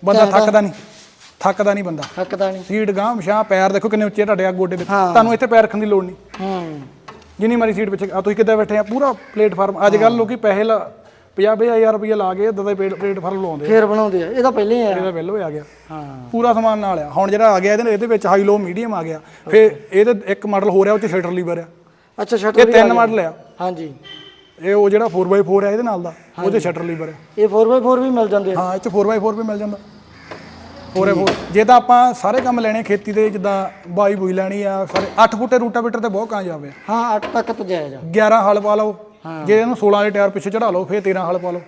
ਬੰਦਾ ਘੈਂਟ ਆ। ਥੱਕਦਾ ਨਹੀਂ। ਥੱਕਦਾ ਨਹੀਂ ਬੰਦਾ। ਹੱਕਦਾ ਨਹੀਂ। ਸੀਟ ਗਾਂ ਮਸ਼ਾਂ ਪੈਰ ਦੇਖੋ ਕਿੰਨੇ ਉੱਚੇ ਤੁਹਾਡੇ ਆ ਗੋਡੇ ਹਾਂ। ਤੁਹਾਨੂੰ ਇੱਥੇ ਪੈਰ ਰੱਖਣ ਦੀ ਲੋੜ ਨਹੀਂ। ਹੂੰ। ਜਿੰਨੀ ਮਾਰੀ ਸੀਟ ਪਿੱਛੇ ਆ ਤੁਸੀਂ ਕਿੱਦਾਂ ਬੈਠੇ ਆ? ਪੂਰਾ ਪਲੇਟਫਾਰਮ। ਅੱਜ ਕੱਲ ਲੋਕੀ ਪੈਸੇ ਲਾ 50 ਹਜ਼ਾਰ ਰੁਪਏ ਲਾ ਕੇ ਇਦਾਂ ਦੇ ਪਲੇਟਫਾਰਮ ਲਾਉਂਦੇ ਆ। ਫੇਰ ਬਣਾਉਂਦੇ ਆ। ਇਹਦਾ ਪਹਿਲੇ ਆ। ਇਹਦਾ ਬਿੱਲ ਹੋਇਆ ਗਿਆ। ਹਾਂ। ਪੂਰਾ ਸਮਾਨ ਨਾਲ ਆ। ਹੁਣ ਜਿਹੜਾ ਆ ਗਿਆ ਇਹਦੇ ਇਹਦੇ ਵਿੱਚ ਹਾਈ ਲੋ ਮੀਡੀਅਮ ਆ ਗਿਆ। ਫਿਰ ਇਹਦੇ ਇੱਕ ਮਾਡਲ ਹੋ ਰਿਹਾ ਉਹ ਚ ਸ਼ਟਰ ਲੀਵਰ ਆ। ਅੱਛਾ ਸ਼ਟਰ ਇਹ ਤਿੰਨ ਮਾਡਲ ਆ। ਹਾਂਜੀ। ਇਹ ਉਹ ਜਿਹੜਾ 4x4 ਆ ਇਹਦੇ ਨਾਲ ਦਾ। ਉਹਦੇ ਸ਼ਟਰ ਲੀਵਰ ਆ। ਇਹ 4x4 ਵੀ ਮਿਲ ਜਾਂਦੇ ਆ। ਹਾਂ ਇਹ ਚ 4x4 ਵੀ ਮਿਲ ਜਾਂਦਾ। 4x4 ਜੇ ਤਾਂ ਆਪਾਂ ਸਾਰੇ ਕੰਮ ਲੈਣੇ ਖੇਤੀ ਦੇ ਜਿੱਦਾਂ ਬਾਈ ਬੂਈ ਲੈਣੀ ਆ ਸਾਰੇ 8 ਫੁੱਟੇ ਰੂਟਾਵੀਟਰ ਤੇ ਬਹੁਤ ਕਾਮਯਾਬ ਆ। ਹਾਂ 8 ਤੱਕ ਤਾਂ ਜਾਇਜ਼ ਆ 11 ਹਲ ਪਾ ਲਓ। ਜੇ ਇਹਨੂੰ 16 ਦੇ ਟਾਇਰ ਪਿੱਛੇ ਚੜਾ ਲਓ ਫਿਰ 13 ਹਲ ਪਾ ਲਓ।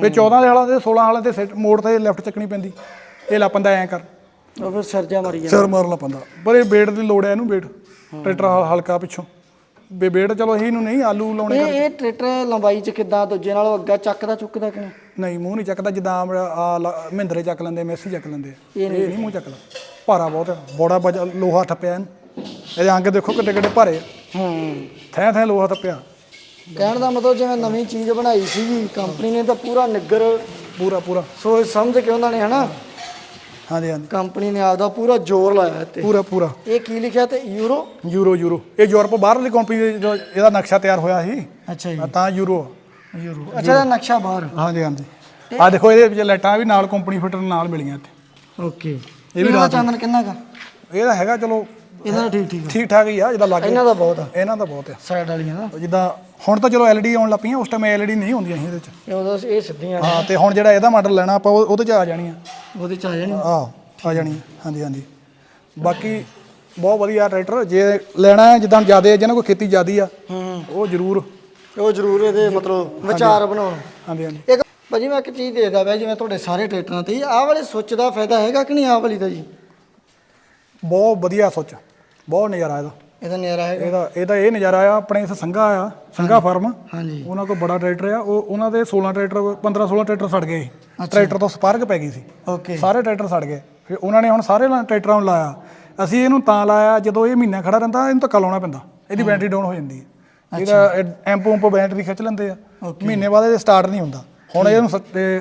ਫਿਰ 14 ਦੇ ਹਲਾਂ ਤੇ 16 ਹਲਾਂ ਤੇ ਸਿੱਟ- ਮੋੜ ਤੇ ਲੈਫਟ ਚੱਕਣੀ ਪੈਂਦੀ। ਇਹ ਲੱਪੰਦਾ ਐ ਕਰ। ਉਹ ਫਿਰ ਸਰਜਾ ਮਰੀ ਜਾਂਦਾ। ਸਿਰ ਮਾਰਨਾ ਪੈਂਦਾ। ਪਰ ਇਹ ਬੇੜ ਦੀ ਲੋੜ ਹੈ ਇਹਨੂੰ ਬੇੜ। ਟਰੈਕਟਰ ਹਲ- ਹਲਕਾ ਪਿੱਛੋਂ। ਬੇ ਬੇੜ ਚਲੋ ਅਸੀਂ ਇਹਨੂੰ ਨਹੀਂ ਆਲੂ ਲਾਉਣੇ ਇਹ ਇਹ ਟਰੈਕਟਰ ਲੰਬਾਈ ਚ ਕਿੱਦਾਂ ਦੂਜੇ ਨਾਲੋਂ ਅੱਗਾ ਚੱਕਦਾ ਚੁੱਕਦਾ ਕਿ ਨਹੀਂ? ਮੂੰਹ ਨਹੀਂ ਚੱਕਦਾ ਜਿੱਦਾਂ ਆ ਮਹਿੰਦਰੇ ਚੱਕ ਲੈਂਦੇ ਮੈਸੀ ਚੱਕ ਲੈਂਦੇ। ਇਹ ਨਹੀਂ ਮੂੰਹ ਚੱਕਦਾ। ਭਾਰਾ ਬਹੁਤ ਹੈ। ਬੜਾ ਵਜਾ ਲੋਹਾ ਠੱਪਿਆ ਇਹਨੂੰ। ਇਹਦੇ ਅੰਗ ਦੇਖੋ ਕਿੱਡੇ ਕਿੱਡੇ ਭਾਰੇ ਆ। ਹੂੰ। ਥੈਂ ਥੈਂ ਲੋਹਾ ਠੱਪਿਆ ਕਹਿਣ ਦਾ ਮਤਲਬ ਜਿਵੇਂ ਨਵੀਂ ਚੀਜ਼ ਬਣਾਈ ਸੀਗੀ ਕੰਪਨੀ ਨੇ ਤਾਂ ਪੂਰਾ ਨਿੱਗਰ ਪੂਰਾ ਪੂਰਾ। ਸੋਚ ਸਮਝ ਕੇ ਉਹਨਾਂ ਨੇ ਹਨਾ ਹਾਂਜੀ ਹਾਂਜੀ। ਕੰਪਨੀ ਨੇ ਆਪਦਾ ਪੂਰਾ ਜ਼ੋਰ ਲਾਇਆ ਤੇ ਪੂਰਾ ਪੂਰਾ। ਇਹ ਕੀ ਲਿਖਿਆ ਤੇ? ਯੂਰੋ ਯੂਰੋ ਯੂਰੋ ਇਹ ਯੂਰਪ ਬਾਹਰਲੀ ਕੰਪਨੀ ਦੇ ਇਹਦਾ ਨਕਸ਼ਾ ਤਿਆਰ ਹੋਇਆ ਸੀ। ਅੱਛਾ ਜੀ। ਤਾਂ ਯੂਰੋ ਯੂਰੋ ਅੱਛਾ ਇਹਦਾ ਨਕਸ਼ਾ ਬਾਹਰ। ਹਾਂਜੀ ਹਾਂਜੀ। ਆ ਦੇਖੋ ਇਹਦੇ ਵਿੱਚ ਲਾਈਟਾਂ ਵੀ ਨਾਲ ਕੰਪਨੀ ਫਿਟਰ ਨਾਲ ਮਿਲੀਆਂ ਇੱਥੇ। ਓਕੇ ਇਹ ਵੀ ਚਾਨਣ ਕਿੰਨਾ ਕਾ? ਇਹਦਾ ਹੈਗਾ ਚਲੋ ਇਹਦਾ ਠੀਕ ਠੀਕ ਆ। ਠੀਕ ਠਾਕ ਹੀ ਆ ਜਿੱਦਾਂ ਲੱਗ। ਇਹਨਾਂ ਦਾ ਬਹੁਤ ਆ। ਇਹਨਾਂ ਦਾ ਬਹੁਤ ਆ। ਸਾਈਡ ਵਾਲੀਆਂ ਨਾ ਜਿੱਦਾਂ ਹੁਣ ਤਾਂ ਚਲੋ ਐਲਈਡੀ ਆਉਣ ਲੱਗ ਪਈਆਂ ਉਸ ਟਾਈਮ ਐਲਈਡੀ ਨਹੀਂ ਹੁੰਦੀਆਂ ਸੀ ਇਹਦੇ ਚ। ਇਹ ਉਹਦਾ ਇਹ ਸਿੱਧੀਆਂ ਹਾਂ ਤੇ ਹੁਣ ਜਿਹੜਾ ਇਹਦਾ ਮਾਡਲ ਲੈਣਾ ਆਪਾਂ ਉਹ- ਉਹਦੇ ਚ ਆ ਜਾਣੀਆਂ ਉਹਦੇ ਚ ਆ ਜਾਣੀ। ਆ ਆ ਜਾਣੀ ਹਾਂਜੀ ਹਾਂਜੀ। ਬਾਕੀ ਬਹੁਤ ਵਧੀਆ ਟਰੈਕਟਰ ਜੇ ਲੈਣਾ ਹੈ ਜਿੱਦਾਂ ਜਿਆਦੇ ਜਿਹਨਾਂ ਕੋਈ ਖੇਤੀ ਜ਼ਿਆਦੀ ਆ ਹੂੰ ਉਹ ਜ਼ਰੂਰ। ਉਹ ਜ਼ਰੂਰ ਇਹਦੇ ਮਤਲਬ ਵਿਚਾਰ ਬਣਾਉਣ। ਹਾਂਜੀ ਹਾਂਜੀ। ਇੱਕ ਭਾਜੀ ਮੈਂ ਇੱਕ ਚੀਜ਼ ਦੇਖਦਾ ਪਿਆ ਜਿਵੇਂ ਤੁਹਾਡੇ ਸਾਰੇ ਟਰੈਕਟਰਾਂ ਤੇ ਆਹ ਵਾਲੇ ਸੁੱਚ ਦਾ ਫਾਇਦਾ ਹੈਗਾ ਕਿ ਨਹੀਂ ਆਹ ਵਾਲੀ ਦਾ ਜੀ? ਬਹੁਤ ਵਧੀਆ ਸੋਚ ਬਹੁਤ ਨਜ਼ਾਰਾ ਇਹਦਾ। ਇਹਦਾ ਨਿਆਰਾ ਹੈਗਾ। ਇਹਦਾ ਇਹਦਾ ਇਹ ਨਜ਼ਾਰਾ ਆ ਆਪਣੇ ਇਸ ਸੰਘਾ ਆ ਸੰਘਾ ਫਾਰਮ। ਹਾਂਜੀ। ਉਹਨਾਂ ਕੋਲ ਬੜਾ ਟਰੈਕਟਰ ਆ ਉਹ ਉਹਨਾਂ ਦੇ 16 ਟਰੈਕਟਰ 15 16 ਟਰੈਕਟਰ ਸੜ ਗਏ। ਟਰੈਕਟਰ ਤੋਂ ਸਪਾਰਕ ਪੈ ਗਈ ਸੀ। ਓਕੇ। ਸਾਰੇ ਟਰੈਕਟਰ ਸੜ ਗਏ। ਫਿਰ ਉਹਨਾਂ ਨੇ ਹੁਣ ਸਾਰੇ ਟਰੈਕਟਰਾਂ ਨੂੰ ਲਾਇਆ। ਅਸੀਂ ਇਹਨੂੰ ਤਾਂ ਲਾਇਆ ਜਦੋਂ ਇਹ ਮਹੀਨਾ ਖੜਾ ਰਹਿੰਦਾ ਇਹਨੂੰ ਧੱਕਾ ਲਾਉਣਾ ਪੈਂਦਾ। ਇਹਦੀ ਬੈਟਰੀ ਡਾਊਨ ਹੋ ਜਾਂਦੀ ਹੈ। ਇਹਦਾ ਐਂਪ ਉਂਪ ਬੈਟਰੀ ਖਿੱਚ ਲੈਂਦੇ ਆ। ਮਹੀਨੇ ਬਾਅਦ ਇਹ ਸਟਾਰਟ ਨਹੀਂ ਹੁੰਦਾ। ਹੁਣ ਇਹਨੂੰ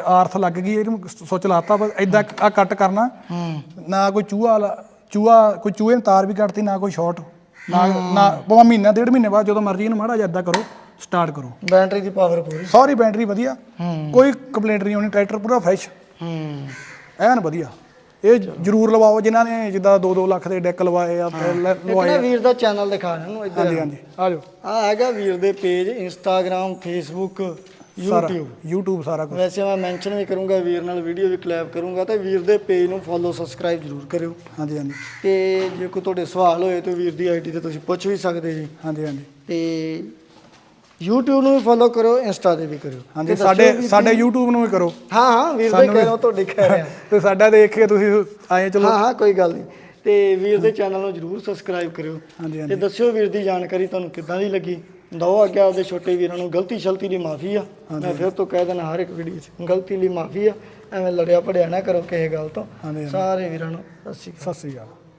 ਆਰਥ ਲੱਗ ਗਈ ਇਹਨੂੰ ਸੁੱਚ ਲਾਤਾ ਬਸ ਇਦਾਂ ਆ ਕੱਟ ਕਰਨਾ। ਨਾ ਕੋਈ ਚੂਹਾ ਚੂਹਾ ਕੋਈ ਚੂਹੇ ਨੇ ਤਾਰ ਵੀ ਕੱਟਤੀ ਨਾ ਕੋਈ ਸ਼ਾਰਟ ਨਾ ਨਾ ਭਾਵੇਂ ਮਹੀਨਾ ਡੇਢ ਮਹੀਨੇ ਬਾਅਦ ਜਦੋਂ ਮਰਜ਼ੀ ਇਹਨੂੰ ਮਾੜਾ ਜਿਹਾ ਕਰੋ ਸਟਾਰਟ ਕਰੋ। ਬੈਟਰੀ ਦੀ ਪਾਵਰ ਪੂਰੀ। ਸਾਰੀ ਬੈਟਰੀ ਵਧੀਆ। ਕੋਈ ਕੰਪਲੇਂਟ ਨਹੀਂ ਆਉਣੀ ਟਰੈਕਟਰ ਪੂਰਾ ਫਰੈਸ਼ ਹੂੰ। ਐਨ ਵਧੀਆ। ਇਹ ਜਰੂਰ ਲਵਾਓ ਜਿਨ੍ਹਾਂ ਨੇ ਜਿੱਦਾਂ 2-2 ਲੱਖ ਦੇ ਡੈਕ ਲਵਾਏ ਆ ਲਵਾਏ ਨਾ ਆ। ਵੀਰ ਦਾ ਚੈਨਲ ਦਿਖਾ ਇਹਨੂੰ ਇੱਧਰ। ਹਾਂਜੀ ਹਾਂਜੀ। ਆ ਜਾਓ। ਆ ਹੈਗਾ ਵੀਰ ਦੇ ਪੇਜ ਇੰਸਟਾਗ੍ਰam ਫੇਸਬੁੱਕ ਸਾਰਾ YouTube YouTube ਸਾਰਾ ਕੁਝ ਵੈਸੇ ਮੈਂ ਮੈਂਸ਼ਨ ਵੀ ਕਰੂੰਗਾ ਵੀਰ ਨਾਲ ਵੀਡੀਓ ਵੀ ਕਲੈਪ ਕਰੂੰਗਾ ਤੇ ਵੀਰ ਦੇ ਪੇਜ ਨੂੰ ਫੋਲੋ ਸਬਸਕ੍ਰਾਈਬ ਜ਼ਰੂਰ ਕਰਿਓ। ਹਾਂਜੀ ਹਾਂਜੀ। ਤੇ ਜੇ ਕੋਈ ਤੁਹਾਡੇ ਸਵਾਲ ਹੋਏ ਤੇ ਵੀਰ ਦੀ ਆਈਡੀ ਤੇ ਤੁਸੀਂ ਪੁੱਛ ਵੀ ਸਕਦੇ ਜੀ। ਹਾਂਜੀ ਹਾਂਜੀ। ਤੇ YouTube ਨੂੰ ਵੀ ਫੋਲੋ ਕਰੋ ਇੰਸਟਾ ਤੇ ਵੀ ਕਰਿਓ। ਹਾਂਜੀ ਸਾਡੇ ਸਾਡੇ YouTube ਨੂੰ ਵੀ ਕਰੋ। ਹਾਂ ਹਾਂ ਵੀਰ ਦੇ ਕਹਿ ਰਿਹਾ ਤੁਹਾਡੇ ਕਹਿ ਰਿਹਾ। ਤੇ ਸਾਡਾ ਦੇਖ ਕੇ ਤੁਸੀਂ ਆਏ ਚਲੋ। ਹਾਂ ਹਾਂ ਕੋਈ ਗੱਲ ਨਹੀਂ। ਤੇ ਵੀਰ ਦੇ ਚੈਨਲ ਨੂੰ ਜਰੂਰ ਸਬਸਕ੍ਰਾਈਬ ਕਰਿਓ। ਹਾਂਜੀ। ਤੇ ਦੱਸਿਓ ਵੀਰ ਦੀ ਜਾਣਕਾਰੀ ਤੁਹਾਨੂੰ ਕਿੱਦਾਂ ਦੀ ਲੱਗੀ। ਦੋ ਅੱਗੇ ਆਪਦੇ ਛੋਟੇ ਵੀਰਾਂ ਨੂੰ ਗਲਤੀ ਸ਼ਲਤੀ ਦੀ ਮਾਫੀ ਆ। ਮੈਂ ਫਿਰ ਤੋਂ ਕਹਿ ਦੇਣਾ ਹਰ ਇੱਕ ਵੀਡੀਓ 'ਚ ਗਲਤੀ ਲਈ ਮਾਫੀ ਆ। ਐਵੇਂ ਲੜਿਆ ਪੜਿਆ ਨਾ ਕਰੋ ਕਿਸੇ ਗੱਲ ਤੋਂ। ਸਾਰੇ ਵੀਰਾਂ ਨੂੰ ਸਤਿ ਸ਼੍ਰੀ ਅਕਾਲ। ਸਤਿ ਸ੍ਰੀ ਅਕਾਲ।